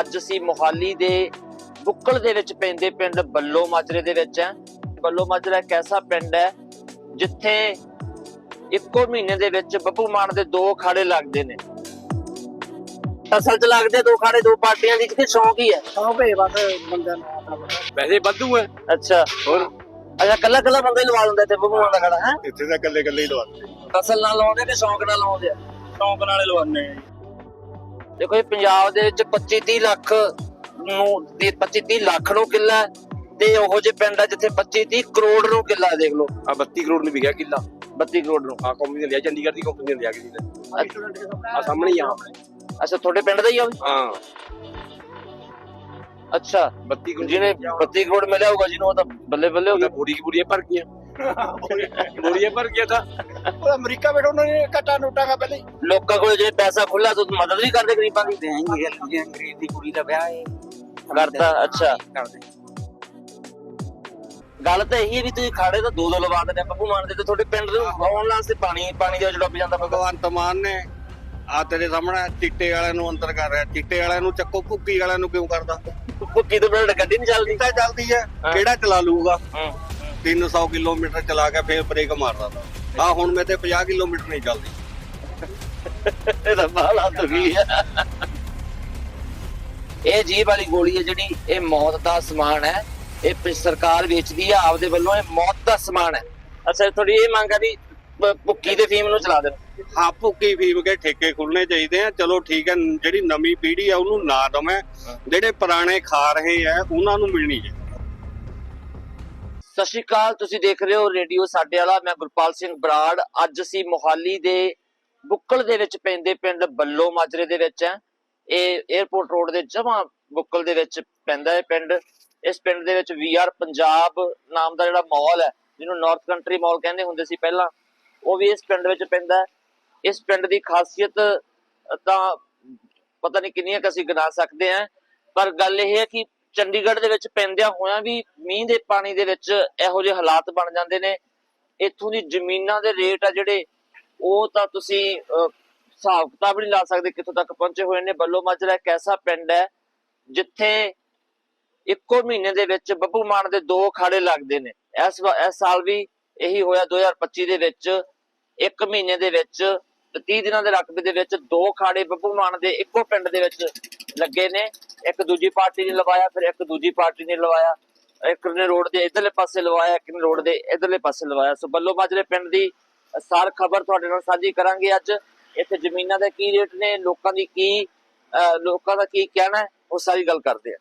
ਅੱਜ ਅਸੀਂ ਮੋਹਾਲੀ ਦੇ ਬੁੱਕਲ ਦੇ ਵਿੱਚ ਪੈਂਦੇ ਪਿੰਡ ਬੱਲੋ ਮਾਜਰੇ ਦੇ ਵਿੱਚ ਹੈ। ਬੱਲੋ ਮਾਜਰਾ ਇੱਕ ਐਸਾ ਪਿੰਡ ਹੈ ਜਿੱਥੇ ਇੱਕੋ ਮਹੀਨੇ ਦੇ ਵਿੱਚ ਬੱਬੂ ਮਾਨ ਦੇ ਦੋ ਖਾੜੇ ਲੱਗਦੇ ਨੇ। ਅਸਲ 'ਚ ਲੱਗਦੇ ਦੋ ਖਾੜੇ ਦੋ ਪਾਰਟੀਆਂ ਦੀ ਕਿਤੇ ਸ਼ੌਂਕ ਹੀ ਹੈ। ਸ਼ੌਂਕ ਹੈ ਬਸ ਆਪਣਾ। ਵੈਸੇ ਵਾਧੂ ਹੈ। ਅੱਛਾ। ਹੋਰ? ਅੱਛਾ ਕੱਲਾ ਕੱਲਾ ਬੰਦਾ ਹੀ ਲਵਾ ਦਿੰਦਾ ਤੇ ਬੱਬੂ ਮਾਨ ਦਾ ਖੜਾ ਹੈ? ਇੱਥੇ ਤਾਂ ਇਕੱਲੇ ਇਕੱਲੇ ਹੀ ਲਵਾਉਂਦੇ ਅਸਲ ਨਾਲ ਲਾਉਂਦੇ ਕਿ ਸ਼ੌਂਕ ਨਾਲ ਲਾਉਂਦੇ ਆ। ਸ਼ੌਂਕ ਨਾਲੇ ਲਵਾਉਂਦੇ ਆ ਦੇਖੋ ਇਹ ਪੰਜਾਬ ਦੇ ਵਿੱਚ 25 30 ਲੱਖ ਨੂੰ 25 30 ਲੱਖ ਨੂੰ ਕਿੱਲਾ ਤੇ ਉਹੋ ਜਿਹੇ ਪਿੰਡ ਆ ਜਿੱਥੇ 25 30 ਕਰੋੜ ਨੂੰ ਕਿੱਲਾ ਦੇਖ ਲਓ। ਆ 32 ਕਰੋੜ ਨੂੰ ਵਿਕਿਆ ਕਿੱਲਾ। 32 ਕਰੋੜ ਨੂੰ। ਆ ਕੰਪਨੀ ਨੇ ਲਿਆ ਚੰਡੀਗੜ੍ਹ ਦੀ ਕੰਪਨੀ ਨੇ ਲਿਆ ਕਿਸੇ ਨੇ ਆ ਸਾਹਮਣੇ ਆ। ਅੱਛਾ ਤੁਹਾਡੇ ਪਿੰਡ ਦਾ ਹੀ ਆ? ਹਾਂ। ਅੱਛਾ 32 ਕਰੋੜ ਜਿਹਨੇ 32 ਕਰੋੜ ਮਿਲਿਆ ਹੋਊਗਾ ਜਿਹਨੂੰ ਉਹ ਤਾਂ ਬੱਲੇ ਬੱਲੇ ਹੋ ਗਿਆ ਬੋਰੀ ਕੀ ਬੋਰੀਆਂ ਭਰ ਗਈਆਂ। ਬੋਰੀਆਂ ਭਰ ਗਿਆ ਤਾਂ। ਉਹ ਅਮਰੀਕਾ ਬੈਠਾ ਉਹਨਾਂ ਨੇ ਘਟਾ ਨੋਟਾਂ ਦਾ ਪਹਿਲੇ ਲੋਕਾਂ ਕੋਲ ਜੇ ਪੈਸਾ ਖੁੱਲਾ ਤਾਂ ਮਦਦ ਵੀ ਕਰਦੇ ਗਰੀਬਾਂ ਦੀ। ਦੇਣਗੇ ਜੇ ਅੰਗਰੇਜ਼ ਦੀ ਕੁੜੀ ਦਾ ਵਿਆਹ ਹੈ ਕਰਤਾ ਅੱਛਾ। ਕਰਦੇ। ਗੱਲ ਤਾਂ ਇਹੀ ਹੈ ਵੀ ਤੁਸੀਂ ਖਾੜੇ ਤਾਂ ਦੋ ਦੋ ਲਵਾ ਦਿੰਦੇ ਆ ਬੱਬੂ ਮਾਨ ਦੇ ਤੇ ਤੁਹਾਡੇ ਪਿੰਡ ਨੂੰ ਆਉਣ ਵਾਸਤੇ ਪਾਣੀ ਪਾਣੀ ਦੇ ਵਿੱਚ ਡੁੱਬ ਜਾਂਦਾ ਬੱਬੂ ਭਗਵੰਤ ਮਾਨ ਨੇ ਆ ਤੇਰੇ ਸਾਹਮਣੇ ਚਿੱਟੇ ਵਾਲਿਆਂ ਨੂੰ ਅੰਦਰ ਕਰ ਰਿਹਾ। ਚਿੱਟੇ ਵਾਲਿਆਂ ਨੂੰ ਚੱਕੋ ਭੁੱਕੀ ਵਾਲਿਆਂ ਨੂੰ ਕਿਉਂ ਕਰਦਾ? ਭੁੱਕੀ ਤੋਂ ਬਿਨਾਂ ਗੱਡੀ ਨਹੀਂ ਚੱਲਦੀ। ਤਾਂ ਚੱਲਦੀ ਹਾਂ। ਕਿਹੜਾ ਚਲਾ ਲੂਗਾ ਹੂੰ। 300 ਕਿਲੋਮੀਟਰ ਚਲਾ ਕੇ ਫੇਰ ਬ੍ਰੇਕ ਮਾਰਦਾ ਤਾ। ਆ ਹੁਣ ਮੈਂ ਤੇ 50 ਕਿਲੋਮੀਟਰ ਨਹੀਂ ਚੱਲਦੀ। ਇਹ ਤਾਂ ਬਾਲਾ ਤੁਗੀ ਹੈ ਇਹ ਜੀਬ ਵਾਲੀ ਗੋਲੀ ਹੈ ਜਿਹੜੀ ਇਹ ਮੌਤ ਦਾ ਸਮਾਨ ਹੈ। ਇਹ ਸਰਕਾਰ ਵੇਚਦੀ ਆ ਆਪਦੇ ਵੱਲੋਂ ਇਹ ਮੌਤ ਦਾ ਸਮਾਨ ਹੈ। ਅੱਛਾ ਥੋੜੀ ਇਹ ਮੰਗ ਆ ਵੀ ਭੁੱਕੀ ਦੇ ਫੀਮ ਨੂੰ ਚਲਾ ਦੇਣ। ਹਾਂ ਭੁੱਕੀ ਫੀਮ ਕੇ ਠੇਕੇ ਖੁੱਲਣੇ ਚਾਹੀਦੇ ਆ। ਚਲੋ ਠੀਕ ਹੈ ਜਿਹੜੀ ਨਵੀਂ ਪੀੜ੍ਹੀ ਆ ਉਹਨੂੰ ਨਾ ਦਵੇਂ। ਜਿਹੜੇ ਪੁਰਾਣੇ ਖਾ ਰਹੇ ਆ ਉਹਨਾਂ ਨੂੰ ਮਿਲਣੀ ਚਾਹੀਦੀ। ਸਤਿ ਸ਼੍ਰੀ ਅਕਾਲ, ਤੁਸੀਂ ਦੇਖ ਰਹੇ ਹੋ ਰੇਡੀਓ ਸਾਡੇ ਵਾਲਾ, ਮੈਂ ਗੁਰਪਾਲ ਸਿੰਘ ਬਰਾੜ। ਅੱਜ ਅਸੀਂ ਮੋਹਾਲੀ ਦੇ ਬੁੱਕਲ ਦੇ ਵਿੱਚ ਪੈਂਦੇ ਪਿੰਡ ਬੱਲੋ ਮਾਜਰੇ ਦੇ ਵਿੱਚ ਹੈ। ਇਹ 에어ਪੋਰਟ ਰੋਡ ਦੇ ਜਮਾਂ ਬੁੱਕਲ ਦੇ ਵਿੱਚ ਪੈਂਦਾ ਹੈ ਪਿੰਡ। ਇਸ ਪਿੰਡ ਦੇ ਵਿੱਚ ਵੀਆਰ ਪੰਜਾਬ ਨਾਮ ਦਾ ਜਿਹੜਾ ਮਾਲ ਹੈ, ਜਿਹਨੂੰ ਨਾਰਥ ਕੰਟਰੀ ਮਾਲ ਕਹਿੰਦੇ ਹੁੰਦੇ ਸੀ ਪਹਿਲਾਂ, ਉਹ ਵੀ ਇਸ ਪਿੰਡ ਵਿੱਚ ਪੈਂਦਾ ਹੈ। ਇਸ ਪਿੰਡ ਦੀ ਖਾਸੀਅਤ ਤਾਂ ਪਤਾ ਨਹੀਂ ਕਿੰਨੀਆਂ ਕੁ ਅਸੀਂ ਗਿਣਾ ਸਕਦੇ ਆ ਪਰ ਗੱਲ ਇਹ ਹੈ ਕਿ ਚੰਡੀਗੜ੍ਹ ਦੇ ਵਿੱਚ ਪੈਂਦਿਆਂ ਹੋਇਆਂ ਵੀ ਮੀਂਹ ਦੇ ਪਾਣੀ ਦੇ ਵਿੱਚ ਇਹੋ ਜਿਹੇ ਹਾਲਾਤ ਬਣ ਜਾਂਦੇ ਨੇ। ਇੱਥੋਂ ਦੀ ਜ਼ਮੀਨਾਂ ਦੇ ਰੇਟ ਆ ਜਿਹੜੇ, ਉਹ ਤਾਂ ਤੁਸੀਂ ਹਿਸਾਬ ਕਿਤਾਬ ਨਹੀਂ ਲਾ ਸਕਦੇ ਕਿੱਥੋਂ ਤੱਕ ਪਹੁੰਚੇ ਹੋਏ ਨੇ। ਬੱਲੋ ਮਾਜਰਾ ਇੱਕ ਐਸਾ ਪਿੰਡ ਹੈ ਜਿੱਥੇ ਇੱਕੋ ਮਹੀਨੇ ਦੇ ਵਿੱਚ ਬੱਬੂ ਮਾਨ ਦੇ ਦੋ ਖਾੜੇ ਲੱਗਦੇ ਨੇ। ਇਸ ਇਸ ਸਾਲ ਵੀ ਇਹੀ ਹੋਇਆ 2025 ਦੇ ਵਿੱਚ। ਇੱਕ ਮਹੀਨੇ ਦੇ ਵਿੱਚ 30 ਦਿਨਾਂ ਦੇ ਰਕਬੇ ਦੇ ਵਿੱਚ ਦੋ ਖਾੜੇ ਬੱਬੂ ਮਾਨ ਦੇ ਇੱਕੋ ਪਿੰਡ ਦੇ ਵਿੱਚ ਲੱਗੇ ਨੇ। ਇੱਕ ਦੂਜੀ ਪਾਰਟੀ ਨੇ ਲਵਾਇਆ ਫਿਰ ਇੱਕ ਦੂਜੀ ਪਾਰਟੀ ਨੇ ਲਵਾਇਆ। ਇੱਕ ਨੇ ਰੋਡ ਦੇ ਇਧਰਲੇ ਪਾਸੇ ਲਵਾਇਆ ਇੱਕ ਨੇ ਰੋਡ ਦੇ ਇਧਰਲੇ ਪਾਸੇ ਲਵਾਇਆ। ਸੋ ਬੱਲੋ ਮਾਜਰੇ ਪਿੰਡ ਦੀ ਸਾਰ ਖਬਰ ਤੁਹਾਡੇ ਨਾਲ ਸਾਂਝੀ ਕਰਾਂਗੇ ਅੱਜ। ਇੱਥੇ ਜ਼ਮੀਨਾਂ ਦੇ ਕੀ ਰੇਟ ਨੇ ਲੋਕਾਂ ਦੀ ਕੀ ਲੋਕਾਂ ਦਾ ਕੀ ਕਹਿਣਾ ਉਹ ਸਾਰੀ ਗੱਲ ਕਰਦੇ ਆ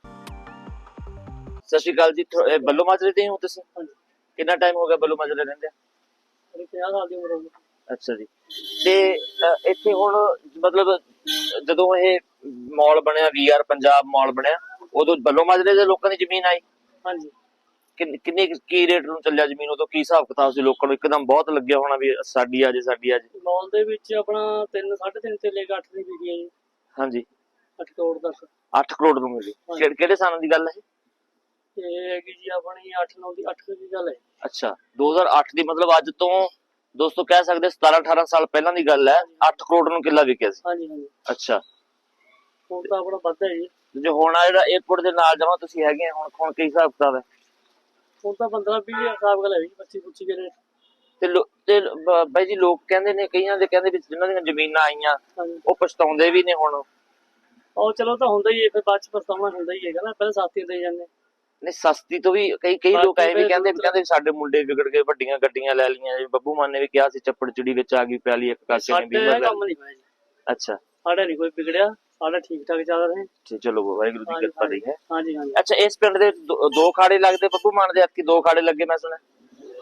ਸਤਿ ਸ਼੍ਰੀ ਅਕਾਲ ਜੀ ਬੱਲੋ ਮਾਜਰੇ ਦੇ ਹੀ ਤੁਸੀਂ? ਕਿੰਨਾ ਟਾਈਮ ਹੋ ਗਿਆ ਬੱਲੋ ਮਾਜਰੇ ਰਹਿੰਦੇ ਆ? ਮੇਰੀ 50 ਸਾਲ ਦੀ ਉਮਰ ਹੋ ਗਈ। ਅੱਛਾ ਜੀ। ਤੇ ਇੱਥੇ ਹੁਣ ਮਤਲਬ ਜਦੋਂ ਇਹ ਮਾਲ ਬਣਿਆ ਵੀਆਰ ਪੰਜਾਬ ਮਾਲ ਬਣਿਆ ਉਦੋਂ ਬੱਲੋ ਮਾਜਰੇ ਦੇ ਲੋਕਾਂ ਦੀ ਜ਼ਮੀਨ ਆਈ? ਹਾਂਜੀ। ਕਿੰਨ- ਕਿੰਨੀ ਕੁ- ਕੀ ਰੇਟ ਨੂੰ ਚੱਲਿਆ ਜ਼ਮੀਨ? ਉਦੋਂ ਕੀ ਹਿਸਾਬ ਕਿਤਾਬ ਸੀ ਲੋਕਾਂ ਨੂੰ? ਇੱਕਦਮ ਬਹੁਤ ਲੱਗਿਆ ਹੋਣਾ ਵੀ ਸਾਡੀ ਆ ਜੇ ਸਾਡੀ ਆ ਜੇ ਮਾਲ ਦੇ ਵਿੱਚ ਆਪਣਾ 3 3.5 ਤੇ ਲੈ ਕੇ 8 ਦੀ ਵਿਕੀ ਹੈ ਜੀ ਹਾਂਜੀ। 8 ਕਰੋੜ ਤੱਕ 8 ਕਰੋੜ ਨੂੰ ਮਿਲੀ। ਹਾਂਜੀ। ਕਿਹੜੇ ਕਿਹੜੇ ਸਾਲ ਦੀ ਗੱਲ ਹੈ? ਤੇ ਹੈਗੀ ਜੀ ਆਪਣੀ 8 9 ਦੀ 8 ਦੀ ਗੱਲ ਹੈ। ਅੱਛਾ। 2008 ਦੀ ਮਤਲਬ ਅੱਜ ਤੋਂ ਦੋਸਤੋ ਕਹਿ ਸਕਦੇ 17 18 ਸਾਲ ਪਹਿਲਾਂ ਦੀ ਗੱਲ ਹੈ 8 ਕਰੋੜ ਨੂੰ ਕਿੱਲਾ ਵਿਕਿਆ ਸੀ। ਹਾਂਜੀ ਹਾਂਜੀ। ਅੱਛਾ। ਹੁਣ ਤਾਂ ਆਪਣਾ ਵੱਧ ਹੈ। ਜੀ ਹੁਣ ਆ ਜਿਹੜਾ 에어ਪੋਰਟ ਦੇ ਨਾਲ ਜਮਾ ਤੁਸੀਂ ਹੈਗੇ ਆ, ਹੁਣ ਹੁਣ ਕੀ ਹਿਸਾਬ ਕਿਤਾਬ ਹੈ? ਹੁਣ ਤਾਂ 15 20 ਹਿਸਾਬ ਗੱਲ ਹੈ ਜੀ 25 25 ਕੇ ਰੇਟ ਤੇ ਲੋ- ਤੇ ਬ- ਬਾਈ ਜੀ ਲੋਕ ਕਹਿੰਦੇ ਨੇ ਕਈਆਂ ਦੇ ਕਹਿੰਦੇ ਵੀ ਜਿਨ੍ਹਾਂ ਦੀਆਂ ਜ਼ਮੀਨਾਂ ਆਈਆਂ ਉਹ ਪਛਤਾਉਂਦੇ ਵੀ ਨੇ ਹੁਣ। ਉਹ ਚਲੋ ਤਾਂ ਹੁੰਦਾ ਹੀ ਹੈ ਫਿਰ ਬਾਅਦ ਚ ਪਛਤਾਉਣਾ ਹੁੰਦਾ ਹੀ ਹੈਗਾ ਨਾ ਪਹਿਲਾਂ ਸਾਥੀ ਦੇ ਜਾਂਦੇ। ਨਹੀਂ ਸਸਤੀ ਤੋਂ ਵੀ ਕਈ ਕਈ ਲੋਕ ਐ ਵੀ ਕਹਿੰਦੇ ਵੀ ਕਹਿੰਦੇ ਸਾਡੇ ਮੁੰਡੇ ਵਿਗੜ ਗਏ ਵੱਡੀਆਂ ਗੱਡੀਆਂ ਲੈ ਲਈਆਂ ਜੀ ਬੱਬੂ ਮਾਨ ਨੇ ਵੀ ਕਿਹਾ ਸੀ ਚੱਪੜ ਚਿੜੀ ਵਿੱਚ ਆ ਗਈ ਪਿਆਲੀ ਇੱਕ ਕਾਸੇ ਨੇ ਵੀ ਜੀ। ਅੱਛਾ। ਸਾਡਾ ਨਹੀਂ ਕੋਈ ਵਿਗੜਿਆ ਸਾਡਾ ਠੀਕ ਠਾਕ ਚੱਲ ਰਿਹਾ। ਜੀ, ਚਲੋ ਵਾਹਿਗੁਰੂ ਦੀ ਕਿਰਪਾ ਰਹੀ ਹੈ। ਹਾਂਜੀ ਹਾਂਜੀ। ਅੱਛਾ ਇਸ ਪਿੰਡ ਦੇ ਦੋ ਖਾੜੇ ਲੱਗਦੇ ਬੱਬੂ ਮਾਨ ਦੇ ਅੱਕੀ ਦੋ ਖਾੜੇ ਲੱਗੇ ਮੈਂ ਸੁਣਿਆ?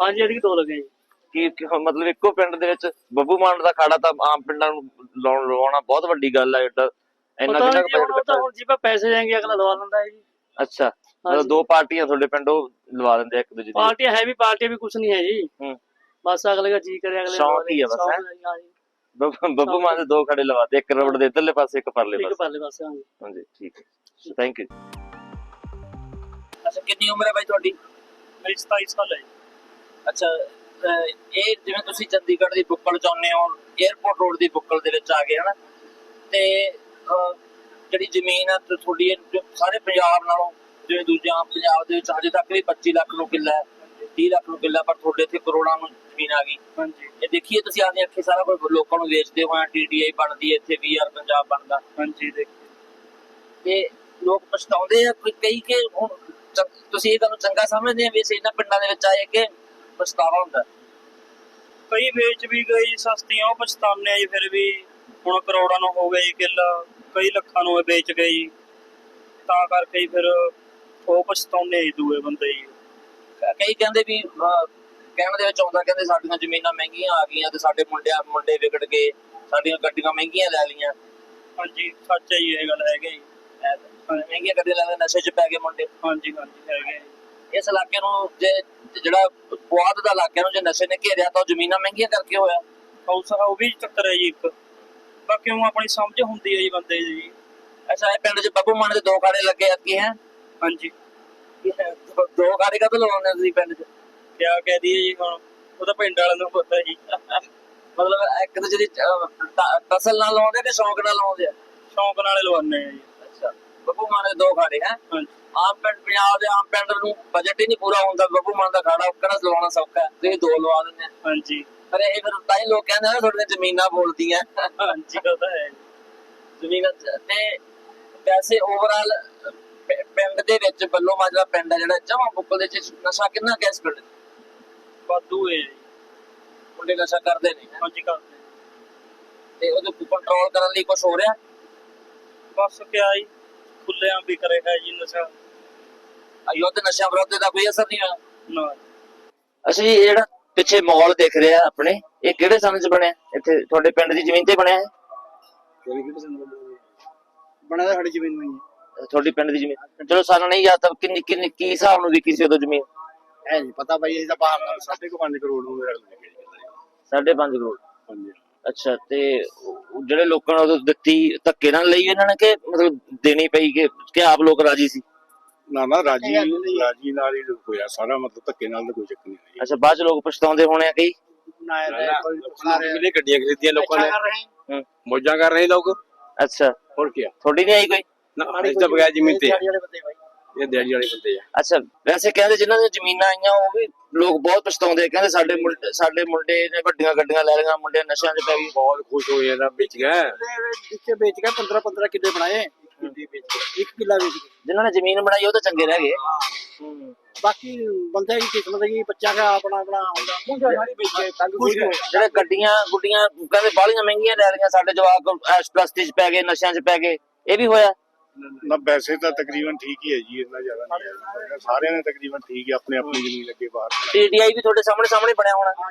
ਹਾਂਜੀ ਇਹਦੀ ਦੋ ਲੱਗੇ ਜੀ। ਕੀ ਮਤਲਬ ਇੱਕੋ ਪਿੰਡ ਦੇ ਵਿੱਚ ਬੱਬੂ ਮਾਨ ਦਾ ਖਾੜਾ ਤਾਂ ਆਮ ਪਿੰਡਾਂ ਨੂੰ ਲਾਉਣ ਲਵਾਉਣਾ ਬਹੁਤ ਵੱਡੀ ਗੱਲ ਹੈ ਏਡਾ ਇੰਨਾ ਹੁਣ ਜਿਵੇਂ ਪੈਸੇ ਜਾਣਗੇ ਅਗਲਾ ਦਵਾ ਲੈਂਦਾ ਹੈ ਜੀ। ਅੱਛਾ। ਮਤਲਬ। ਦੋ ਪਾਰਟੀਆਂ ਤੁਹਾਡੇ ਪਿੰਡ ਉਹ ਲਵਾ ਦਿੰਦੇ ਆ ਇੱਕ ਦੂਜੇ ਦੀ। ਪਾਰਟੀਆਂ ਹੈ ਵੀ ਪਾਰਟੀਆਂ ਵੀ ਕੁਝ ਨਹੀਂ ਹੈ ਜੀ। ਹੂੰ। ਬਸ ਅਗਲੇ ਦਾ ਜੀ ਕਰੇ ਅਗਲੇ ਸ਼ੌਂਕ ਹੀ ਹੈ। ਬਸ, ਬੱਬੂ ਮਾਨ ਦੇ ਦੋ ਖੜੇ ਲਵਾਤੇ ਇੱਕ ਰੋਡ ਦੇ ਇੱਧਰਲੇ ਪਾਸੇ ਇੱਕ ਪਰਲੇ ਇੱਕ ਪਾਸੇ। ਪਰਲੇ ਪਾਸੇ ਹਾਂਜੀ। ਹਾਂਜੀ ਠੀਕ ਹੈ। ਥੈਂਕ ਯੂ ਅੱਛਾ ਕਿੰਨੀ ਉਮਰ ਹੈ ਬਾਈ ਤੁਹਾਡੀ? ਮੇਰੀ 27 ਸਾਲ ਹੈ ਜੀ। ਅੱਛਾ ਇਹ ਜਿਵੇਂ ਤੁਸੀਂ ਚੰਡੀਗੜ੍ਹ ਦੀ ਬੁੱਕਲ ਚਾਹੁੰਦੇ ਹੋ 에어ਪੋਰਟ ਰੋਡ ਦੀ ਬੁੱਕਲ ਦੇ ਵਿੱਚ ਆ ਗਏ ਹਨਾ? ਤੇ ਜਿਹੜੀ ਜ਼ਮੀਨ ਆ ਤੁਹਾਡੀ ਸਾਰੇ ਪੰਜਾਬ ਨਾਲੋਂ ਜਿਵੇਂ ਦੂਜਿਆਂ ਪੰਜਾਬ ਦੇ ਵਿੱਚ ਹਜੇ ਤੱਕ ਵੀ 25 ਲੱਖ ਨੂੰ ਕਿੱਲਾ ਹੈ 30 ਲੱਖ ਨੂੰ ਕਿੱਲਾ ਪਰ ਤੁਹਾਡੇ ਇੱਥੇ ਕਰੋੜਾਂ ਨੂੰ ਜ਼ਮੀਨ ਆ ਗਈ। ਹਾਂਜੀ। ਇਹ ਦੇਖੀਏ ਤੁਸੀਂ ਆਪਣੀ ਅੱਖੀ ਸਾਰਾ ਕੁਝ ਲੋਕਾਂ ਨੂੰ ਵੇਚਦੇ ਹੋ ਟੀਡੀਆਈ ਬਣਦੀ ਹੈ ਇੱਥੇ ਵੀਆਰ ਪੰਜਾਬ ਬਣਦਾ। ਹਾਂਜੀ ਦੇਖ। ਤੇ ਲੋਕ ਪਛਤਾਉਂਦੇ ਆ ਕੋਈ ਕਈ ਕਿ ਹੁਣ ਤੁਸੀਂ ਇਹ ਗੱਲ ਨੂੰ ਚੰਗਾ ਸਮਝਦੇ ਆ ਵੀ ਅਸੀਂ ਇਹਨਾਂ ਪਿੰਡਾਂ ਦੇ ਵਿੱਚ ਆਏ ਕਿ ਪਛਤਾਵਾ ਹੁੰਦਾ। ਕਈ ਵੇਚ ਵੀ ਗਈ ਸਸਤੀਆਂ ਉਹ ਪਛਤਾਉਂਦੇ ਆ ਜੀ ਫਿਰ ਵੀ ਹੁਣ ਕਰੋੜਾਂ ਨੂੰ ਹੋ ਗਈ ਕਿੱਲਾ ਕਈ ਲੱਖਾਂ ਨੂੰ ਇਹ ਵੇਚ ਗਈ। ਤਾਂ ਕਰਕੇ ਫਿਰ ਉਹ ਪਛਤਾਉਂਦੇ ਆ ਜੀ ਦੂਏ ਬੰਦੇ ਜੀ ਕਈ ਕਹਿੰਦੇ ਵੀ ਅਹ, ਕਹਿਣ ਦੇ ਵਿੱਚ ਆਉਂਦਾ ਕਹਿੰਦੇ ਸਾਡੀਆਂ ਜ਼ਮੀਨਾਂ ਮਹਿੰਗੀਆਂ ਆ ਗਈਆਂ ਤੇ ਸਾਡੇ ਮੁੰਡਿਆਂ ਮੁੰਡੇ ਵਿਗੜ ਗਏ ਸਾਡੀਆਂ ਗੱਡੀਆਂ ਮਹਿੰਗੀਆਂ ਲੈ ਲਈਆਂ। ਹਾਂਜੀ ਸੱਚ ਹੈ ਜੀ ਇਹ ਗੱਲ ਹੈਗੀ। ਜੀ ਐ ਤਾਂ ਮਹਿੰਗੀਆਂ ਗੱਡੀਆਂ ਲੈ ਲਏ ਨਸ਼ੇ 'ਚ ਪੈ ਗਏ ਮੁੰਡੇ। ਹਾਂਜੀ ਹਾਂਜੀ ਹੈਗੇ। ਜੀ। ਇਸ ਇਲਾਕੇ ਨੂੰ ਜੇ ਜਿਹੜਾ ਪੁਆਧ ਦਾ ਇਲਾਕੇ ਨੂੰ ਜੇ ਨਸ਼ੇ ਨੇ ਘੇਰਿਆ ਤਾਂ ਉਹ ਜ਼ਮੀਨਾਂ ਮਹਿੰਗੀਆਂ ਕਰਕੇ ਹੋਇਆ। ਉਹ ਸਾ ਉਹ ਵੀ ਚੱਕਰ ਹੈ ਜੀ ਇੱਕ। ਬਾਕੀ ਉਹ ਆਪਣੀ ਸਮਝ ਹੁੰਦੀ ਹੈ ਜੀ ਬੰਦੇ ਦੀ। ਜੀ ਅੱਛਾ ਇਹ ਪਿੰਡ 'ਚ ਬੱਬੂ ਮਾਨ ਦੇ ਦੋ ਖਾੜੇ ਲੱਗੇ ਆ ਕੀ ਹੈ? ਹਾਂਜੀ। ਦੋ ਖਾੜੇ ਕਦੋਂ ਲਵਾਉਂਦੇ ਤੁਸੀਂ ਪਿੰਡ 'ਚ? ਕਿਆ ਕਹਿ ਦਈਏ ਜੀ ਹੁਣ ਉਹ ਤਾਂ ਪਿੰਡ ਵਾਲਿਆਂ ਨੂੰ ਪਤਾ ਜੀ। ਮਤਲਬ ਇੱਕ ਤ- ਤਸਲ ਨਾਲ ਲਾਉਂਦੇ ਕਿ ਸ਼ੌਂਕ ਨਾਲ ਲਾਉਂਦੇ ਆ? ਸ਼ੌਂਕ ਨਾਲੇ ਲਵਾਉਂਦੇ ਆ ਜੀ। ਅੱਛਾ। ਬੱਬੂ ਮਾਨ ਦੇ ਦੋ ਖਾੜੇ ਹੈ। ਆਮ ਪਿੰਡ ਪੰਜਾਬ ਦੇ ਆਮ ਪਿੰਡ ਨੂੰ ਬਜਟ ਹੀ ਨਹੀਂ ਪੂਰਾ ਹੁੰਦਾ ਬੱਬੂ ਮਾਨ ਦਾ ਖਾੜਾ ਕਿਹੜਾ ਲਵਾਉਣਾ ਸੌਖਾ ਹੈ। ਤੁਸੀਂ ਦੋ ਲਵਾ ਦਿੰਦੇ ਆ। ਹਾਂਜੀ। ਪਰ ਇਹ ਫਿਰ ਤਾਂ ਹੀ ਲੋਕ ਕਹਿੰਦੇ ਨਾ ਤੁਹਾਡੀਆਂ ਜ਼ਮੀਨਾਂ ਬੋਲਦੀਆਂ ਹਾਂਜੀ ਉਹ ਤਾਂ ਹੈ। ਜ਼ਮੀਨਾਂ ਤੇ ਵੈਸੇ ਓਵਰਆਲ ਪਿੰਡ ਦੇ ਵਿੱਚ ਬੱਲੋ ਮਾਜਰਾ ਪਿੰਡ ਹੈ ਜਿਹੜਾ ਜਮਾ ਬੁੱਕਲ ਦੇ ਵਿੱਚ ਨਸ਼ਾ ਕਿੰਨਾ ਗੈਸ ਪਿੰਡ? ਵਾਧੂ ਹੈ ਮੁੰਡੇ ਨਸ਼ਾ ਕਰਦੇ ਨੇ। ਹੈਂ। ਹਾਂਜੀ ਕਰਦੇ ਤੇ ਉਹਦੇ ਕੰਟਰੋਲ ਕਰਨ ਲਈ ਕੁਝ ਹੋ ਰਿਹਾ? ਬਸ ਕਿਆ ਜੀ ਖੁੱਲਿਆਂ ਵੀ ਕਰੇਗਾ ਜੀ ਨਸ਼ਾ। ਅਯੁੱਧ ਨਸ਼ਾ ਵਿਰੋਧ ਦਾ ਕੋਈ ਅਸਰ ਨਹੀਂ ਹੋਇਆ? ਨਾ। ਅਸੀਂ ਇਹ ਜਿਹੜਾ ਪਿੱਛੇ ਮਾਲ ਦਿਖ ਰਿਹਾ ਆਪਣੇ ਇਹ ਕਿਹੜੇ ਸਾਲ ਚ ਬਣਿਆ? ਇੱਥੇ ਤੁਹਾਡੇ ਪਿੰਡ ਦੀ ਜ਼ਮੀਨ ਤੇ ਬਣਿਆ ਹੈ ਬਣਾ ਤਾਂ ਸਾਡੀ ਜ਼ਮੀਨ ਨਹੀਂ ਤੁਹਾਡੀ ਪਿੰਡ ਦੀ ਜ਼ਮੀਨ? ਚਲੋ ਸਾਨੂੰ ਨਹੀਂ ਯਾਦ ਤਾਂ ਕਿੰਨੀ ਕਿੰਨੀ ਕੀ ਹਿਸਾਬ ਨੂੰ ਵਿਕੀ ਸੀ ਉਦੋਂ ਜ਼ਮੀਨ? ਐ ਨਹੀਂ ਪਤਾ ਬਾਈ ਇਹ ਤਾਂ ਬਾਹਰ ਨਾਲ 5.5 ਕਰੋੜ ਨੂੰ ਮੇਰਾ ਲੱਗੇ ਸਾਢੇ ਪੰਜ ਕਰੋੜ? ਹਾਂਜੀ। ਅੱਛਾ ਤੇ ਜਿਹੜੇ ਲੋਕਾਂ ਨੇ ਉਦੋਂ ਦਿੱਤੀ ਧੱਕੇ ਨਾਲ ਲਈ ਇਹਨਾਂ ਨੇ ਕਿ ਮਤਲਬ ਦੇਣੀ ਪਈ ਕਿ ਕਿ ਆਪ ਲੋਕ ਰਾਜੀ ਸੀ? ਨਾ ਨਾ ਰਾਜੀ ਰਾਜੀ ਨਾਲ ਹੀ ਹੋਇਆ। ਸਾਰਾ ਮਤਲਬ ਧੱਕੇ ਨਾਲ ਤਾਂ ਕੋਈ ਚੱਕ ਨਹੀਂ ਅੱਛਾ ਬਾਅਦ ਚ ਲੋਕ ਪਛਤਾਉਂਦੇ ਹੋਣੇ ਆ ਕਈ? ਮਿਲੇ ਗੱਡੀਆਂ ਖਰੀਦੀਆਂ ਲੋਕਾਂ ਨੇ? ਮੌਜਾਂ ਕਰ ਰਹੇ। ਲੋਕ? ਅੱਛਾ। ਹੋਰ ਕੀ ਤੁਹਾਡੀ ਨਹੀਂ ਆਈ ਕੋਈ? ਨਾ ਇਸ ਤਾਂ ਬਗੈਰ ਜ਼ਮੀਨ ਤੇ। ਇਹ ਦਿਹਾੜੀ ਵਾਲੇ ਬੰਦੇ ਆ। ਅੱਛਾ ਵੈਸੇ ਕਹਿੰਦੇ ਜਿਨ੍ਹਾਂ ਦੀਆਂ ਜ਼ਮੀਨਾਂ ਆਈਆਂ ਉਹ ਵੀ ਲੋਕ ਬਹੁਤ ਪਛਤਾਉਂਦੇ ਆ। ਕਹਿੰਦੇ ਸਾਡੇ ਮੁੰਡੇ ਸਾਡੇ ਮੁੰਡੇ ਨੇ ਵੱਡੀਆਂ ਗੱਡੀਆਂ ਲੈ ਲਈਆਂ ਮੁੰਡੇ ਨਸ਼ਿਆਂ 'ਚ ਪੈ ਗਏ। ਬਹੁਤ ਖੁਸ਼ ਹੋਏ ਨਾ ਵਿੱਚ ਗਏ। ਵਿੱਚੇ ਵੇਚ ਕੇ 15 15 ਕਿੱਲੇ ਬਣਾਏ। ਇੱਕ ਕਿੱਲਾ ਵੇਚ ਕੇ। ਜਿਨ੍ਹਾਂ ਨੇ ਜ਼ਮੀਨ ਬਣਾਈ ਉਹ ਤਾਂ ਚੰਗੇ ਰਹਿ ਗਏ। ਬਾਕੀ ਬੰਦੇ ਦੀ ਕਿਸਮਤ ਦੀ ਬੱਚਾ ਦਾ ਆਪਣਾ ਆਪਣਾ ਹੁੰਦਾ। ਮੁੰਡਾ ਸਾਰੀ ਵੇਚ ਕੇ ਤੰਗ ਖੁਸ਼ ਹੋਇਆ ਜਿਹੜੇ ਗੱਡੀਆਂ ਗੁੱਡੀਆਂ ਕਹਿੰਦੇ ਬਾਹਲੀਆਂ ਮਹਿੰਗੀਆਂ ਲੈ ਲਈਆਂ ਸਾਡੇ ਜਵਾਕ ਐਸ ਪਲਸਟੀ 'ਚ ਪੈ ਗਏ ਨਸ਼ਿਆਂ 'ਚ ਪੈ ਗਏ। ਇਹ ਵੀ ਹੋਇਆ। ਨਾ ਵੈਸੇ ਤਾਂ ਤਕਰੀਬਨ ਠੀਕ ਹੀ ਹੈ ਜੀ ਇੰਨਾ ਜ਼ਿਆਦਾ ਨਹੀਂ ਹੈ। ਸਾਰਿਆਂ ਨੇ ਤਕਰੀਬਨ ਠੀਕ ਹੀ ਆਪਣੇ ਆਪਣੀ ਜ਼ਮੀਨ ਲੱਗੇ ਬਾਹਰ। ਟੀਡੀਆਈ ਵੀ ਤੁਹਾਡੇ ਸਾਹਮਣੇ ਸਾਹਮਣੇ ਬਣਿਆ ਹੋਣਾ।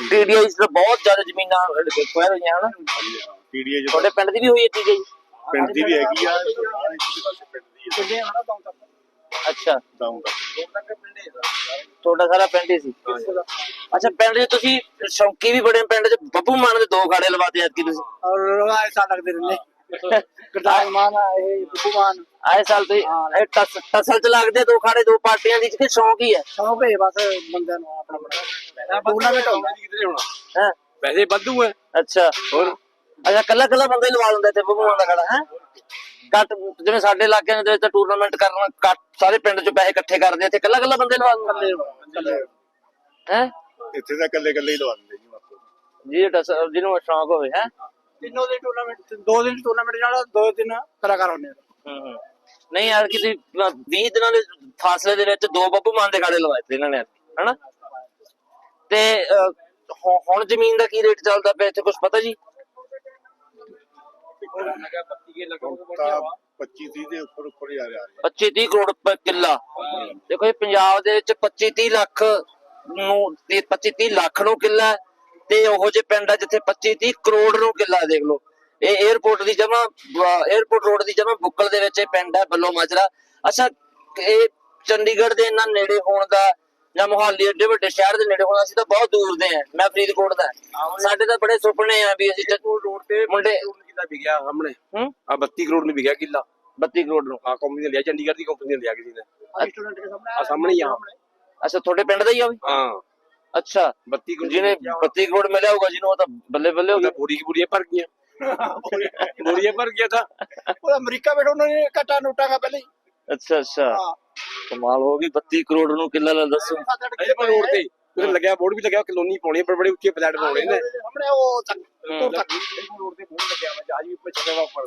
ਟੀਡੀਆਈ ਤਾਂ ਬਹੁਤ ਜ਼ਿਆਦਾ ਜ਼ਮੀਨਾਂ ਖੋਇਆ ਹੋਈਆਂ ਹਨ? ਪੀਡੀਏ ਜੋ ਤੁਹਾਡੇ ਪਿੰਡ ਦੀ ਵੀ ਹੋਈ ਹੈ ਟੀਡੀਆਈ ਪਿੰਡ ਦੀ ਵੀ ਹੈਗੀ ਆ। ਪਾਸੇ ਪਿੰਡ ਦੀ। ਹੈ ਦੌਂ ਅੱਛਾ ਦਾਉਂਗਾ ਤੁਹਾਡਾ ਸਾਰਾ ਪਿੰਡ ਹੀ ਸੀ। ਅੱਛਾ ਪਿੰਡ 'ਚ ਤੁਸੀਂ ਸ਼ੌਂਕੀ ਵੀ ਬੜੇ ਪਿੰਡ 'ਚ ਬੱਬੂ ਮਾਨ ਦੇ ਦੋ ਖਾੜੇ ਲਵਾਤੇ ਐਤਕੀ ਤੁਸੀਂ। ਔਰ ਐਸਾ ਲੱਗਦੇ ਰਹਿੰਦੇ। ਗਰਦਾਸ ਮਾਨ ਇਹ ਬੱਬੂ ਮਾਨ ਆਏ ਸਾਲ ਤੁਸੀਂ ਇਹ ਟਸ- ਟਸਲ 'ਚ ਲੱਗਦੇ ਦੋ ਖਾੜੇ ਦੋ ਪਾਰਟੀਆਂ ਦੀ ਕਿ ਸ਼ੌਂਕ ਹੀ ਹੈ। ਸ਼ੌਕ ਹੈ ਬਸ ਬੰਦਿਆਂ ਨੂੰ ਆਪਣਾ ਆਪਣਾ ਟੂਰਨਾਮੈਂਟ ਹੁੰਦਾ ਕਿਧਰੇ ਹੋਣਾ। ਹੈਂ? ਪੈਸੇ ਵਾਧੂ ਹੈ। ਅੱਛਾ। ਹੋਰ? ਅੱਛਾ ਕੱਲਾ ਕੱਲਾ ਬੰਦਾ ਹੀ ਲਵਾ ਲੈਂਦਾ ਇੱਥੇ ਬੱਬੂ ਮਾਨ ਦਾ ਖਾੜਾ ਹੈ? ਕੱਟ ਜਿਵੇਂ ਸਾਡੇ ਇਲਾਕਿਆਂ ਦੇ ਵਿੱਚ ਤਾਂ ਟੂਰਨਾਮੈਂਟ ਕਰਨ ਕੱਟ ਸਾਰੇ ਪਿੰਡ 'ਚ ਪੈਸੇ ਇਕੱਠੇ ਕਰਦੇ ਆ, ਇੱਥੇ ਕੱਲਾ ਕੱਲਾ ਬੰਦੇ ਲਵਾ ਦਿੰਦੇ। ਹੈ? ਇੱਥੇ ਤਾਂ ਇਕੱਲੇ ਇਕੱਲੇ ਹੀ ਲਵਾ ਦਿੰਦੇ ਜੀ ਮਤਲਬ ਜੀ ਟਸ- ਜਿਹਨੂੰ ਸ਼ੌਂਕ ਹੋਵੇ ਹੈ? ਤਿੰਨੋਂ ਦੇ ਟੂਰਨਾਮੈਂਟ ਦੋ ਦਿਨ ਟੂਰਨਾਮੈਂਟ ਨਾਲ ਦੋ ਦਿਨ ਕਲਾਕਾਰ ਹੁੰਦੇ ਆ। ਨਹੀਂ ਯਾਰ ਕਿਸੇ 20 ਦਿਨਾਂ ਦੇ ਫਾਸਲੇ ਦੇ ਵਿੱਚ ਦੋ ਬੱਬੂ ਮਾਨ ਦੇ ਖਾੜੇ ਲਵਾਏ ਤੇ ਇਹਨਾਂ ਨੇ। ਹਨਾ? ਤੇ ਹੁ- ਹੁਣ ਜ਼ਮੀਨ ਦਾ ਕੀ ਰੇਟ ਚੱਲਦਾ ਪਿਆ ਇੱਥੇ ਕੁਝ ਪਤਾ ਜੀ? ਤਾਂ 25 30 ਦੇ ਉੱਪਰ ਉੱਪਰ ਹੀ ਆ ਰਿਹਾ। 25 30 ਕਰੋੜ ਰੁਪਏ ਕਿੱਲਾ। ਦੇਖੋ ਇਹ ਪੰਜਾਬ ਦੇ ਵਿੱਚ 25 30 ਲੱਖ ਨੂੰ 25 30 ਲੱਖ ਨੂੰ ਕਿੱਲਾ ਹੈ। ਤੇ ਉਹੋ ਜੇ ਪਿੰਡ ਆ ਜਿੱਥੇ 25 30 ਕਰੋੜ ਨੂੰ ਕਿੱਲਾ ਦੇਖ ਲਓ। ਇਹ 에어ਪੋਰਟ ਦੀ ਜਮਾ 에어ਪੋਰਟ ਰੋਡ ਦੀ ਜਮਾ ਬੁੱਕਲ ਦੇ ਵਿੱਚ ਇਹ ਪਿੰਡ ਹੈ ਬੱਲੋ ਮਾਜਰਾ। ਅੱਛਾ ਇਹ ਚੰਡੀਗੜ੍ਹ ਦੇ ਇੰਨਾ ਨੇੜੇ ਹੋਣ ਦਾ ਜਾਂ ਮੁਹਾਲੀ ਏਡੇ ਵੱਡੇ ਸ਼ਹਿਰ ਦੇ ਨੇੜੇ ਹੋਣਾ ਸੀ ਤਾਂ ਬਹੁਤ ਦੂਰ ਦੇ ਆ। ਮੈਂ ਫਰੀਦਕੋਟ ਦਾ। ਸਾਡੇ ਤਾਂ ਬੜੇ ਸੁਪਨੇ ਆ ਵੀ ਅਸੀਂ ਚੱਕੂ ਰੋਡ ਤੇ ਮੁੰਡੇ ਕਿੱਲਾ ਵਿਗਿਆ ਸਾਹਮਣੇ। ਆ 32 ਕਰੋੜ ਨੂੰ ਵਿਗਿਆ ਕਿੱਲਾ। 32 ਕਰੋੜ ਨੂੰ। ਆ ਕੰਪਨੀ ਨੇ ਲਿਆ ਚੰਡੀਗੜ੍ਹ ਦੀ ਕੰਪਨੀ ਨੇ ਲਿਆ ਕਿਸੇ ਨੇ। ਆ ਸਾਹਮਣੇ ਆ। ਅੱਛਾ ਤੁਹਾਡੇ ਪਿੰਡ ਦਾ ਹੀ ਆ ਵੀ? ਹਾਂ। ਅੱਛਾ ਬੱਤੀ ਗੁੜ ਜਿਹਨੇ ਬੱਤੀ ਗੁੜ ਮਿਲਿਆ ਹੋਗਾ ਜਿਹਨੂੰ ਉਹ ਤਾਂ ਬੱਲੇ ਬੱਲੇ ਹੋ ਗਿਆ ਬੋਰੀ ਕੀ ਬੋਰੀਆਂ ਭਰ ਗਈਆਂ। ਬੋਰੀਆਂ ਭਰ ਗਿਆ ਤਾਂ। ਉਹ ਅਮਰੀਕਾ ਬੈਠ ਉਹਨਾਂ ਨੇ ਕਟਾ ਨੋਟਾਂ ਦਾ ਪਹਿਲੇ ਅੱਛਾ ਅੱਛਾ। ਕਮਾਲ ਹੋ ਗਈ 32 ਕਰੋੜ ਨੂੰ ਕਿੱਲਾ ਲਾ ਦੱਸੋ। ਅਜੇ ਪਰ ਰੋਡ ਤੇ ਉਹ ਲੱਗਿਆ ਬੋਰਡ ਵੀ ਲੱਗਿਆ ਕਲੋਨੀ ਪਾਉਣੀ ਬੜੇ ਬੜੇ ਉੱਚੇ ਪਲੈਟ ਪਾਉਣੇ ਨੇ। ਸਾਹਮਣੇ ਉਹ ਤੱਕ ਰੋਡ ਤੇ ਬੋਰਡ ਲੱਗਿਆ ਮੈਂ ਜਾ ਜੀ ਉੱਪਰ ਚੱਲੇ ਵਾਪਰ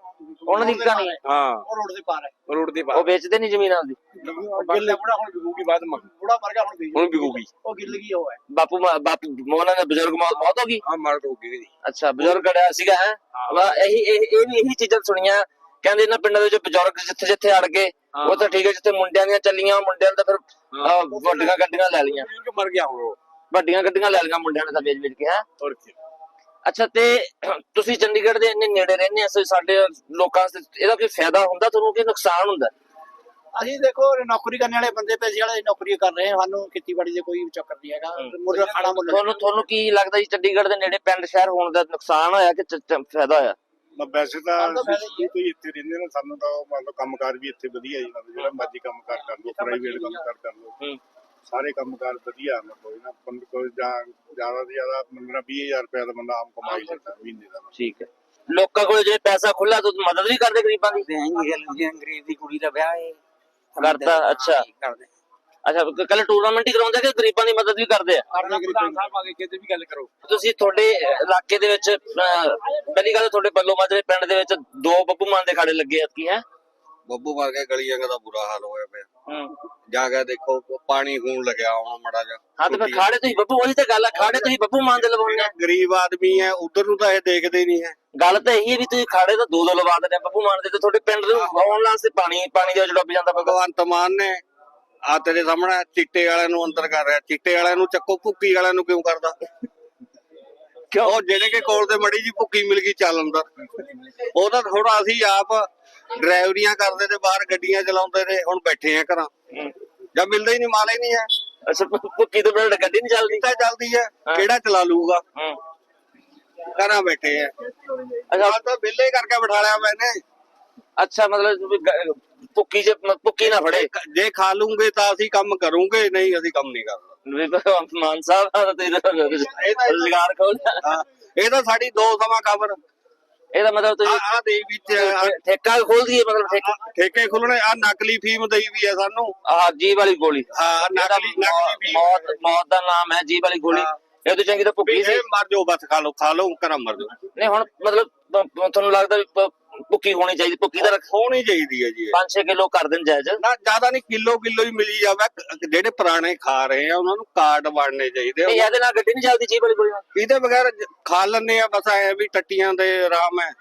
ਉਹਨਾਂ ਦੀ ਕਹਾਣੀ ਹੈ। ਹਾਂ। ਉਹ ਰੋਡ ਦੇ ਪਾਰ ਹੈ। ਰੋਡ ਦੇ ਉਹ ਵੇਚਦੇ ਨਹੀਂ ਜ਼ਮੀਨ ਆਪਦੀ। ਗਿੱਲ ਬੁੜਾ ਹੁਣ ਵਿਕੂਗੀ ਬਾਅਦ ਮ ਬੁੜਾ ਮਰ ਗਿਆ ਹੁਣ ਵੀ ਹੁਣ ਵਿਕੂਗੀ। ਉਹ ਗਿੱਲ ਗਈ ਉਹ ਹੈ। ਬਾਪੂ ਮਾ- ਬਾਪੂ ਮੋਨਾ ਦੇ ਬਜ਼ੁਰਗ ਮੌਤ ਮੌਤ ਹੋ ਗਈ? ਆ ਮਰ ਹੋਗੀ ਜੀ ਅੱਛਾ ਬਜ਼ੁਰਗ ਅੜਿਆ ਸੀਗਾ ਹੈ? ਇਹੀ ਇਹ ਇਹ ਵੀ ਇਹੀ ਚੀਜ਼ਾਂ ਸੁਣੀਆਂ। ਕਹਿੰਦੇ ਇਹਨਾਂ ਪਿੰਡਾਂ ਦੇ ਵਿੱਚ ਬਜ਼ੁਰਗ ਜਿੱਥੇ ਜਿੱਥੇ ਅੜ ਗਏ ਉਹ ਤਾਂ ਠੀਕ ਹੈ ਜਿੱਥੇ ਮੁੰਡਿਆਂ ਦੀਆਂ ਚੱਲੀਆਂ ਮੁੰਡਿਆਂ ਨੇ ਤਾਂ ਫਿਰ ਅਹ, ਵੱਡੀਆਂ ਗੱਡੀਆਂ ਲੈ ਲਈਆਂ। ਮਰ ਗਿਆ ਹੁਣ ਉਹ। ਵੱਡੀਆਂ ਗੱਡੀਆਂ ਲੈ ਲਈਆਂ ਮੁੰਡਿਆਂ ਨੇ ਤਾਂ ਵੇਚ ਵੇਚ ਕੇ ਹੈ? ਹੋਰ ਕੀ। ਅੱਛਾ ਤੇ ਤੁਸੀਂ ਚੰਡੀਗੜ੍ਹ ਦੇ ਇੰਨੇ ਨੇੜੇ ਰਹਿੰਦੇ ਆ ਸੋ ਸਾਡੇ ਲੋਕਾਂ ਵਾਸਤੇ ਇਹਦਾ ਕੋਈ ਫਾਇਦਾ ਹੁੰਦਾ ਤੁਹਾਨੂੰ ਕਿ ਨੁਕਸਾਨ ਹੁੰਦਾ? ਅਸੀਂ ਦੇਖੋ ਨੌਕਰੀ ਕਰਨ ਵਾਲੇ ਬੰਦੇ ਪੈਸੇ ਵਾਲੇ ਨੌਕਰੀ ਕਰ ਰਹੇ ਸਾਨੂੰ ਖੇਤੀਬਾੜੀ ਦੇ ਕੋਈ ਚੱਕਰ ਨਹੀਂ ਹੈਗਾ। ਮੁੱਲ ਖਾਣਾ ਮੁੱਲ ਤੁਹਾਨੂੰ ਤੁਹਾਨੂੰ ਕੀ ਲੱਗਦਾ ਜੀ ਚੰਡੀਗੜ੍ਹ ਦੇ ਨੇੜੇ ਪਿੰਡ ਸ਼ਹਿਰ ਹੋਣ ਦਾ ਨੁਕਸਾਨ ਹੋਇਆ ਕਿ ਫਾਇਦਾ ਹੋਇਆ? ਮੈਂ ਵੈਸੇ ਤਾਂ ਸਾਨੂੰ ਤਾਂ ਇੱਥੇ ਰਹਿੰਦੇ ਨੇ ਸਾਨੂੰ ਤਾਂ ਮੰਨ ਲਓ ਕੰਮਕਾਰ ਵੀ ਇੱਥੇ ਵਧੀਆ ਹੀ ਮਤਲਬ ਜਿਹੜਾ ਮਰਜ਼ੀ ਕੰਮਕਾਰ ਕਰ ਲਓ ਪ੍ਰਾਈਵੇਟ ਕੰਮਕਾਰ ਕਰ ਲਓ। ਸਾਰੇ ਕੰਮਕਾਰ ਵਧੀਆ ਮਤਲਬ ਇਹਨਾਂ ਬੰਦ ਕੋਈ ਜਾਂ ਜ਼ਿਆਦਾ ਤੋਂ ਜ਼ਿਆਦਾ ਮੰਨਣਾ 20000 ਰੁਪਏ ਦਾ ਬੰਦਾ ਆਮ ਕਮਾਈ ਲੈਂਦਾ ਮਹੀਨੇ ਦਾ ਠੀਕ ਹੈ। ਲੋਕਾਂ ਕੋਲ ਜੇ ਪੈਸਾ ਖੁੱਲਾ ਤਾਂ ਮਦਦ ਵੀ ਕਰਦੇ ਗਰੀਬਾਂ ਦੀ? ਜੀ ਅੰਗਰੇਜ਼ ਦੀ ਕੁੜੀ ਦਾ ਵਿਆਹ ਹੈ ਕਰਦਾ, ਅੱਛਾ। ਕਰਦੇ ਅੱਛਾ ਕੱਲ ਟੂਰਨਾਮੈਂਟ ਹੀ ਕਰਾਉਂਦੇ ਕਿ ਗਰੀਬਾਂ ਦੀ ਮਦਦ ਵੀ ਕਰਦੇ ਆ? ਕਰਨਾ ਪ੍ਰਧਾਨ ਸਾਹਿਬ ਆ ਕੇ ਕਿਤੇ ਵੀ ਗੱਲ ਕਰੋ। ਤੁਸੀਂ ਤੁਹਾਡੇ ਇਲਾਕੇ ਦੇ ਵਿੱਚ ਪਹਿਲੀ ਗੱਲ ਤੁਹਾਡੇ ਬੱਲੋ ਮਾਜਰੇ ਪਿੰਡ ਦੇ ਵਿੱਚ ਦੋ ਬੱਬੂ ਮਾਨ ਦੇ ਖਾੜੇ ਲੱਗੇ ਆ ਕੀ ਹੈ? ਬੱਬੂ ਮਾਰ ਕੇ ਗਲੀਆਂ ਦਾ ਬੁਰਾ ਹਾਲ ਹੋਇਆ ਪਿਆ। ਹੂੰ। ਜਾ ਕੇ ਦੇਖੋ ਪਾਣੀ ਹੋਣ ਲੱਗਿਆ ਹੁਣ ਮੜਾ ਜਾ ਹਾਂ ਤੇ ਖਾੜੇ ਤੁਸੀਂ ਬੱਬੂ ਉਹੀ ਤਾਂ ਗੱਲ ਆ ਖਾੜੇ ਤੁਸੀਂ ਬੱਬੂ ਮਾਨ ਦੇ ਲਵਾਉਂਦੇ ਆ। ਗਰੀਬ ਆਦਮੀ ਹੈ ਉਧਰ ਨੂੰ ਤਾਂ ਇਹ ਦੇਖਦੇ ਨਹੀਂ ਹੈ। ਗੱਲ ਤਾਂ ਇਹੀ ਹੈ ਵੀ ਤੁਸੀਂ ਖਾੜੇ ਤਾਂ ਦੋ ਦੋ ਲਵਾ ਦਿੰਦੇ ਆ ਬੱਬੂ ਮਾਨ ਦੇ ਤੇ ਤੁਹਾਡੇ ਪਿੰਡ ਨੂੰ ਆਉਣ ਵਾਸਤੇ ਪਾਣੀ ਪਾਣੀ ਦੇ ਵਿੱਚ ਡੁੱਬ ਜਾਂਦਾ ਬੱਬੂ ਭਗਵੰਤ ਮਾਨ ਨੇ ਆ ਤੇਰੇ ਸਾਹਮਣੇ ਚਿੱਟੇ ਵਾਲਿਆਂ ਨੂੰ ਅੰਦਰ ਕਰ ਰਿਹਾ। ਚਿੱਟੇ ਵਾਲਿਆਂ ਨੂੰ ਚੱਕੋ ਭੁੱਕੀ ਵਾਲਿਆਂ ਨੂੰ ਕਿਉਂ ਕਰਦਾ? ਕਿਉਂ? ਉਹ ਜਿਹੜੇ ਕੇ ਕੋਲ ਤੇ ਮੜੀ ਜੀ ਭੁੱਕੀ ਮਿਲ ਗਈ ਚੱਲ ਅੰਦਰ। ਉਹ ਤਾਂ ਥੋੜਾ ਅਸੀਂ ਆਪ ਡਰਾਈਵਰੀਆਂ ਕਰਦੇ ਤੇ ਬਾਹਰ ਗੱਡੀਆਂ ਚਲਾਉਂਦੇ ਨੇ ਹੁਣ ਬੈਠੇ ਆ ਘਰਾਂ। ਜਾਂ ਮਿਲਦਾ ਹੀ ਨਹੀਂ ਮਾਲੇ ਨਹੀਂ ਹੈ। ਅੱਛਾ ਭੁ- ਭੁੱਕੀ ਤੋਂ ਬਿਨਾਂ ਗੱਡੀ ਨਹੀਂ ਚੱਲਦੀ? ਤਾਂ ਚੱਲਦੀ ਹੈ। ਕਿਹੜਾ ਚਲਾ ਲੂਗਾ ਘਰਾਂ ਬੈਠੇ ਆ। ਅੱਛਾ। ਆ ਤਾਂ ਵਿਹਲੇ ਕਰਕੇ ਬਿਠਾ ਲਿਆ ਮੈਨੇ ਅੱਛਾ ਮਤਲਬ ਭੁੱਕੀ ਚ ਭੁੱਕੀ ਨਾ ਫੜੇ। ਜੇ ਖਾ ਲੂੰਗੇ ਤਾਂ ਅਸੀਂ ਕੰਮ ਕਰੂੰਗੇ ਨਹੀਂ ਅਸੀਂ ਕੰਮ ਨਹੀਂ ਕਰਦਾ ਮਾਨ ਸਾਹਿਬ ਆ ਤੇ ਰੁਜ਼ਗਾਰ ਖੋਲ ਇਹ ਤਾਂ ਸਾਡੀ ਦੋ ਸਮਾਂ ਖਬਰ ਇਹਦਾ ਮਤਲਬ ਆ ਤੁਸੀਂ ਆ ਦੇ ਵਿੱਚ ਆਹ ਠੇਕਾ ਖੋਲ ਦਈਏ ਮਤਲਬ ਠੇਕਾ। ਠੇਕੇ ਖੁੱਲਣੇ ਆ ਨਕਲੀ ਫੀਮ ਦਈ ਵੀ ਆ ਸਾਨੂੰ। ਆਹ ਜੀ ਵਾਲੀ ਗੋਲੀ। ਹਾਂ ਨਕਲੀ ਨਕਲੀ ਮੌਤ ਮੌਤ ਦਾ ਨਾਮ ਹੈ ਜੀ ਵਾਲੀ ਗੋਲੀ। ਇਹ ਤੋਂ ਚੰਗੀ ਤਾਂ ਵੀ ਸੀ। ਮਰ ਜਾਓ ਬਸ ਖਾ ਲਓ ਖਾ ਲਓ ਘਰਾਂ ਮਰ ਜਾਓ। ਨਹੀਂ ਹੁਣ ਮਤਲਬ ਤੁਹਾਨੂੰ ਲੱਗਦਾ ਵੀ ਭੁੱਕੀ ਹੋਣੀ ਚਾਹੀਦੀ ਭੁੱਕੀ ਦਾ ਹੋਣੀ ਚਾਹੀਦੀ ਹੈ ਜੀ ਇਹ। 5-6 ਕਿਲੋ ਕਰ ਦੇਣ ਜਾਇਜ਼। ਨਾ ਜ਼ਿਆਦਾ ਨਹੀਂ ਕਿਲੋ ਕਿਲੋ ਹੀ ਮਿਲੀ ਜਾਵੇ। ਕ- ਜਿਹੜੇ ਪੁਰਾਣੇ ਖਾ ਰਹੇ ਆ ਉਹਨਾਂ ਨੂੰ ਕਾਰਡ ਬਣਨੇ ਚਾਹੀਦੇ ਆ। ਇਹਦੇ ਨਾਲ ਗੱਡੀ ਨਹੀਂ ਚੱਲਦੀ ਜੀ ਵਾਲੀ ਗੋਲੀ ਨਾਲ। ਇਹਦੇ ਬਗੈਰ ਜ- ਖਾ ਲੈਂਦੇ ਆ ਬਸ ਐ ਵੀ ਟੱਟੀਆਂ ਦੇ ਆਰਾਮ ਹੈ।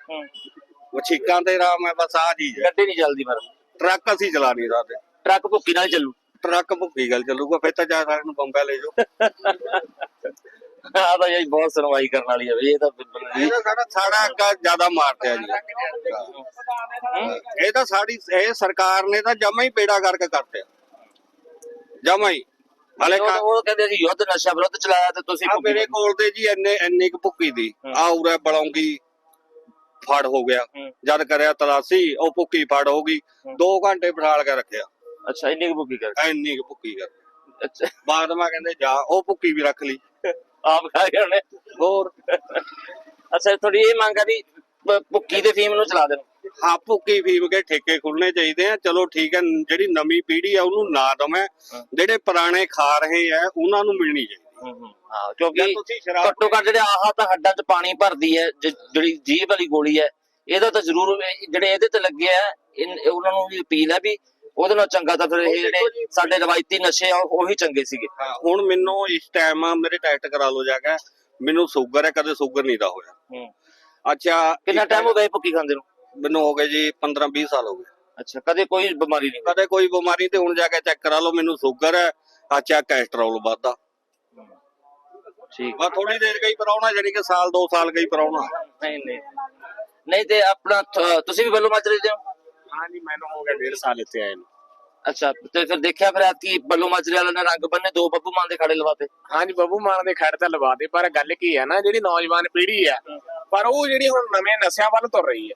ਵਛੀਕਾਂ ਤੇ ਆਰਾਮ ਹੈ ਬਸ ਆ ਚੀਜ਼ ਹੈ। ਗੱਡੀ ਨਹੀਂ ਚੱਲਦੀ ਪਰ ਟਰੱਕ ਅਸੀਂ ਚਲਾ ਨਹੀਂ ਸਕਦੇ। ਟਰੱਕ ਭੁੱਕੀ ਨਾਲ ਹੀ ਚੱਲੂ। ਟਰੱਕ ਭੁੱਕੀ ਗੱਲ ਚੱਲੂਗਾ ਫਿਰ ਤਾਂ ਜਾ ਸਾਨੂੰ ਬੰਬਾ ਲੈ ਜਾਓ। ਆ ਤਾਂ ਜੀ ਬਹੁਤ ਸੁਣਵਾਈ ਕਰਨ ਵਾਲੀ ਹੈ ਵੀ ਇਹ ਤਾਂ ਬਿਲਕੁਲ ਨਹੀਂ। ਇਹ ਤਾਂ ਸਾਡਾ ਸਾੜਾ ਅੱਗਾ ਜ਼ਿਆਦਾ ਮਾਰਤਿਆ ਜੀ। ਇਹ ਤਾਂ ਸਾਡੀ ਇਹ ਸਰਕਾਰ ਨੇ ਤਾਂ ਜਮਾ ਹੀ ਪੇੜਾ ਕਰਕੇ ਕਰਤਿਆ ਜਮਾ ਹੀ। ਹਲੇ ਉਹ ਕਹਿੰਦੇ ਅਸੀਂ ਯੁੱਧ ਨਸ਼ਾ ਵਿਰੁੱਧ ਚਲਾਇਆ ਤੇ ਤੁਸੀਂ ਮੇਰੇ ਕੋਲ ਤੇ ਜੀ ਇੰਨੇ ਇੰਨੇ ਕੁ ਭੁੱਕੀ ਦੀ। ਆ ਉਰੇ ਬਲੌਂਗੀ ਫੜ ਹੋ ਗਿਆ। ਜਦ ਕਰਿਆ ਤਲਾਸੀ ਉਹ ਭੁੱਕੀ ਫੜ ਹੋ ਗਈ। 2 ਘੰਟੇ ਬਿਠਾਲ ਕੇ ਰੱਖਿਆ। ਅੱਛਾ ਇੰਨੀ ਕੁ ਭੁੱਕੀ ਕਰ ਇੰਨੀ ਕੁ ਭੁੱਕੀ ਕਰ ਅੱਛਾ। ਬਾਅਦ ਮੈਂ ਕਹਿੰਦੇ ਜਾ। ਉਹ ਭੁੱਕੀ ਵੀ ਰੱਖ ਲਈ। ਆਪ ਖਾ ਗਏ ਉਹਨੇ ਹੋਰ। ਅੱਛਾ ਤੁਹਾਡੀ ਇਹ ਮੰਗ ਆ ਵੀ ਭ- ਭੁੱਕੀ ਤੇ ਫੀਮ ਨੂੰ ਚਲਾ ਦੇਣ। ਹਾਂ ਭੁੱਕੀ ਫੀਮ ਕੇ ਠੇਕੇ ਖੁੱਲਣੇ ਚਾਹੀਦੇ ਆ। ਚਲੋ ਠੀਕ ਹੈ ਜਿਹੜੀ ਨਵੀਂ ਪੀੜ੍ਹੀ ਆ ਉਹਨੂੰ ਨਾ ਦਵੇਂ। ਜਿਹੜੇ ਪੁਰਾਣੇ ਖਾ ਰਹੇ ਆ ਉਹਨਾਂ ਨੂੰ ਮਿਲਣੀ ਚਾਹੀਦੀ। ਹਾਂ ਕਿਉਂਕਿ ਜੇ ਤੁਸੀਂ ਸ਼ਰਾਬ ਘੱਟੋ ਘੱਟ ਜਿਹੜੇ ਆਹ ਤਾਂ ਹੱਡਾਂ 'ਚ ਪਾਣੀ ਭਰਦੀ ਹੈ ਜ- ਜਿਹੜੀ ਜੀਭ ਵਾਲੀ ਗੋਲੀ ਹੈ ਇਹਦਾ ਤਾਂ ਜ਼ਰੂਰ ਇਹ ਜਿਹੜੇ ਇਹਦੇ ਤੇ ਲੱਗੇ ਆ ਇਨ- ਉਹਨਾਂ ਨੂੰ ਵੀ ਅਪੀਲ ਹੈ ਵੀ ਉਹਦੇ ਨਾਲ ਚੰਗਾ ਤਾਂ ਫਿਰ ਇਹ ਜਿਹੜੇ ਸਾਡੇ ਰਵਾਇਤੀ ਨਸ਼ੇ ਆ ਉਹ- ਚੰਗੇ ਸੀਗੇ। ਹੁਣ ਮੈਨੂੰ ਇਸ ਟਾਈਮ ਮੇਰੇ ਟੈਸਟ ਕਰਾ ਲਓ ਜਾ ਕੇ। ਮੈਨੂੰ ਸ਼ੂਗਰ ਹੈ ਕਦੇ ਸ਼ੂਗਰ ਨਹੀਂ ਦਾ ਹੋਇਆ। ਅੱਛਾ ਕਿੰਨਾ ਟਾਈਮ ਹੋ ਗਿਆ ਇਹ ਭੁੱਕੀ ਖਾਂਦੇ ਨੂੰ? ਮੈਨੂੰ ਹੋ ਗਏ ਜੀ 15 20 ਸਾਲ ਹੋ ਗਏ। ਅੱਛਾ ਕਦੇ ਕੋਈ ਬਿਮਾਰੀ ਨਹੀਂ ਕਦੇ ਕੋਈ ਬਿਮਾਰੀ ਤੇ ਹੁਣ ਜਾ ਕੇ ਚੈੱਕ ਕਰਾ ਲਓ ਮੈਨੂੰ ਸ਼ੂਗਰ ਹੈ ਅੱਛਾ ਕੈਸਟਰੋਲ ਵੱਧਦਾ। ਠੀਕ। ਬਸ ਥੋੜੀ ਦੇਰ ਗਈ ਪਰਾਉਣਾ ਜਾਨੀ ਕਿ ਸਾਲ 2 ਸਾਲ ਗਈ ਪਰਾਉਣਾ ਨਹੀਂ ਨਹੀਂ। ਨਹੀਂ ਤੇ ਆਪਣਾ ਤੁਸੀਂ ਵੀ ਬੱਲੂ ਮਾਜਰੇ ਦੇ ਹੋ ਹਾਂਜੀ ਮੈਨੂੰ ਹੋ ਗਿਆ 1.5 ਸਾਲ ਇੱਥੇ ਆਏ ਨੂੰ। ਅੱਛਾ ਤੇ ਫਿਰ ਦੇਖਿਆ ਫਿਰ ਐਤਕੀ ਬੱਲੂ ਮਾਜਰੇ ਵਾਲਿਆਂ ਨੇ ਰੰਗ ਬੰਨੇ ਦੋ ਬੱਬੂ ਮਾਨ ਦੇ ਖੜੇ ਲਵਾਤੇ। ਹਾਂਜੀ ਬੱਬੂ ਮਾਨ ਦੇ ਖੜ ਤਾਂ ਲਵਾ ਦੇ ਪਰ ਗੱਲ ਕੀ ਹੈ ਨਾ ਜਿਹੜੀ ਨੌਜਵਾਨ ਪੀੜ੍ਹੀ ਹੈ ਪਰ ਉਹ ਜਿਹੜੀ ਹੁਣ ਨਵੇਂ ਨਸ਼ਿਆਂ ਵੱਲ ਤੁਰ ਰਹੀ ਹੈ।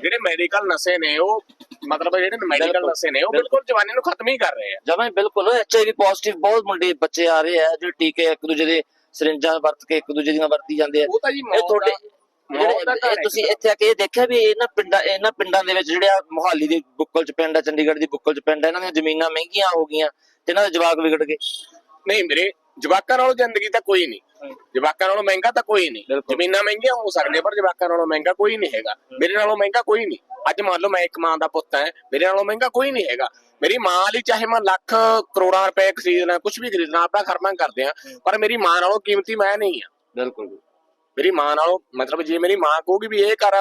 ਜਿਹੜੇ ਮੈਡੀਕਲ ਨਸ਼ੇ ਨੇ ਉਹ ਮਤਲਬ ਜਿਹੜੇ ਮੈਡੀਕਲ। ਨਸ਼ੇ ਨੇ ਉਹ ਬਿਲਕੁਲ। ਜਵਾਨੀ ਨੂੰ ਖਤਮ ਹੀ ਕਰ ਰਹੇ ਆ। ਜਮਾਂ ਬਿਲਕੁਲ ਐਚਆਈਵੀ ਪੋਜ਼ਿਟਿਵ ਬਹੁਤ ਮੁੰਡੇ ਬੱਚੇ ਆ ਰਹੇ ਆ ਜਿਹੜੇ ਟੀਕੇ ਇੱਕ ਦੂਜੇ ਦੇ ਸਿਰਿੰਜਾਂ ਵਰਤ ਕੇ ਇੱਕ ਦੂਜੇ ਦੀਆਂ ਵਰਤੀ ਜਾਂਦੇ ਆ। ਇਹ ਤੁਹਾਡੇ ਤੁਸੀਂ ਇੱਥੇ ਆ ਕੇ ਇਹ ਦੇਖਿਆ ਵੀ ਇਹਨਾਂ ਪਿੰਡਾਂ ਇਹਨਾਂ ਪਿੰਡਾਂ ਦੇ ਵਿੱਚ ਜਿਹੜੇ ਆ ਮੁਹਾਲੀ ਦੇ ਬੁੱਕਲ ਚ ਪਿੰਡ ਆ ਚੰਡੀਗੜ੍ਹ ਦੀ ਬੁੱਕਲ ਚ ਪਿੰਡ ਆ ਇਹਨਾਂ ਦੀਆਂ ਜ਼ਮੀਨਾਂ ਮਹਿੰਗੀਆਂ ਹੋ ਗਈਆਂ ਤੇ ਇਹਨਾਂ ਦੇ ਜਵਾਕ ਵਿਗੜ ਗਏ। ਨਹੀਂ ਮੇਰੇ ਜਵਾਕਾਂ ਨਾਲੋਂ ਜ਼ਿੰਦਗੀ ਤਾਂ ਕੋਈ ਨਹੀਂ। ਜਵਾਕਾਂ ਨਾਲੋਂ ਮਹਿੰਗਾ ਤਾਂ ਕੋਈ ਨਹੀਂ। ਬਿਲਕੁਲ। ਜ਼ਮੀਨਾਂ ਮਹਿੰਗੀਆਂ ਹੋ ਸਕਦੀਆਂ ਪਰ ਜਵਾਕਾਂ ਨਾਲੋਂ ਮਹਿੰਗਾ ਕੋਈ ਨਹੀਂ ਹੈਗਾ। ਮੇਰੇ ਨਾਲੋਂ ਮਹਿੰਗਾ ਕੋਈ ਨਹੀਂ। ਅੱਜ ਮੰਨ ਲਓ ਮੈਂ ਇੱਕ ਮਾਂ ਦਾ ਪੁੱਤ ਹਾਂ ਮੇਰੇ ਨਾਲੋਂ ਮਹਿੰਗਾ ਕੋਈ ਨਹੀਂ ਹੈਗਾ। ਮੇਰੀ ਮਾਂ ਲਈ ਚਾਹੇ ਮੈਂ ਲੱਖ ਕਰੋੜਾਂ ਰੁਪਏ ਖਰੀਦਣਾ ਕੁਝ ਵੀ ਖਰੀਦਣਾ ਆਪਣਾ ਖਰਮਾ ਕਰਦੇ ਆ ਪਰ ਮੇਰੀ ਮਾਂ ਨਾਲੋਂ ਕੀਮਤੀ ਮੈਂ ਨਹੀਂ ਆ। ਬਿਲਕੁਲ ਮੇਰੀ ਮਾਂ ਨਾਲੋਂ ਮਤਲਬ ਜੇ ਮੇਰੀ ਮਾਂ ਕਹੂਗੀ ਵੀ ਇਹ ਕਰ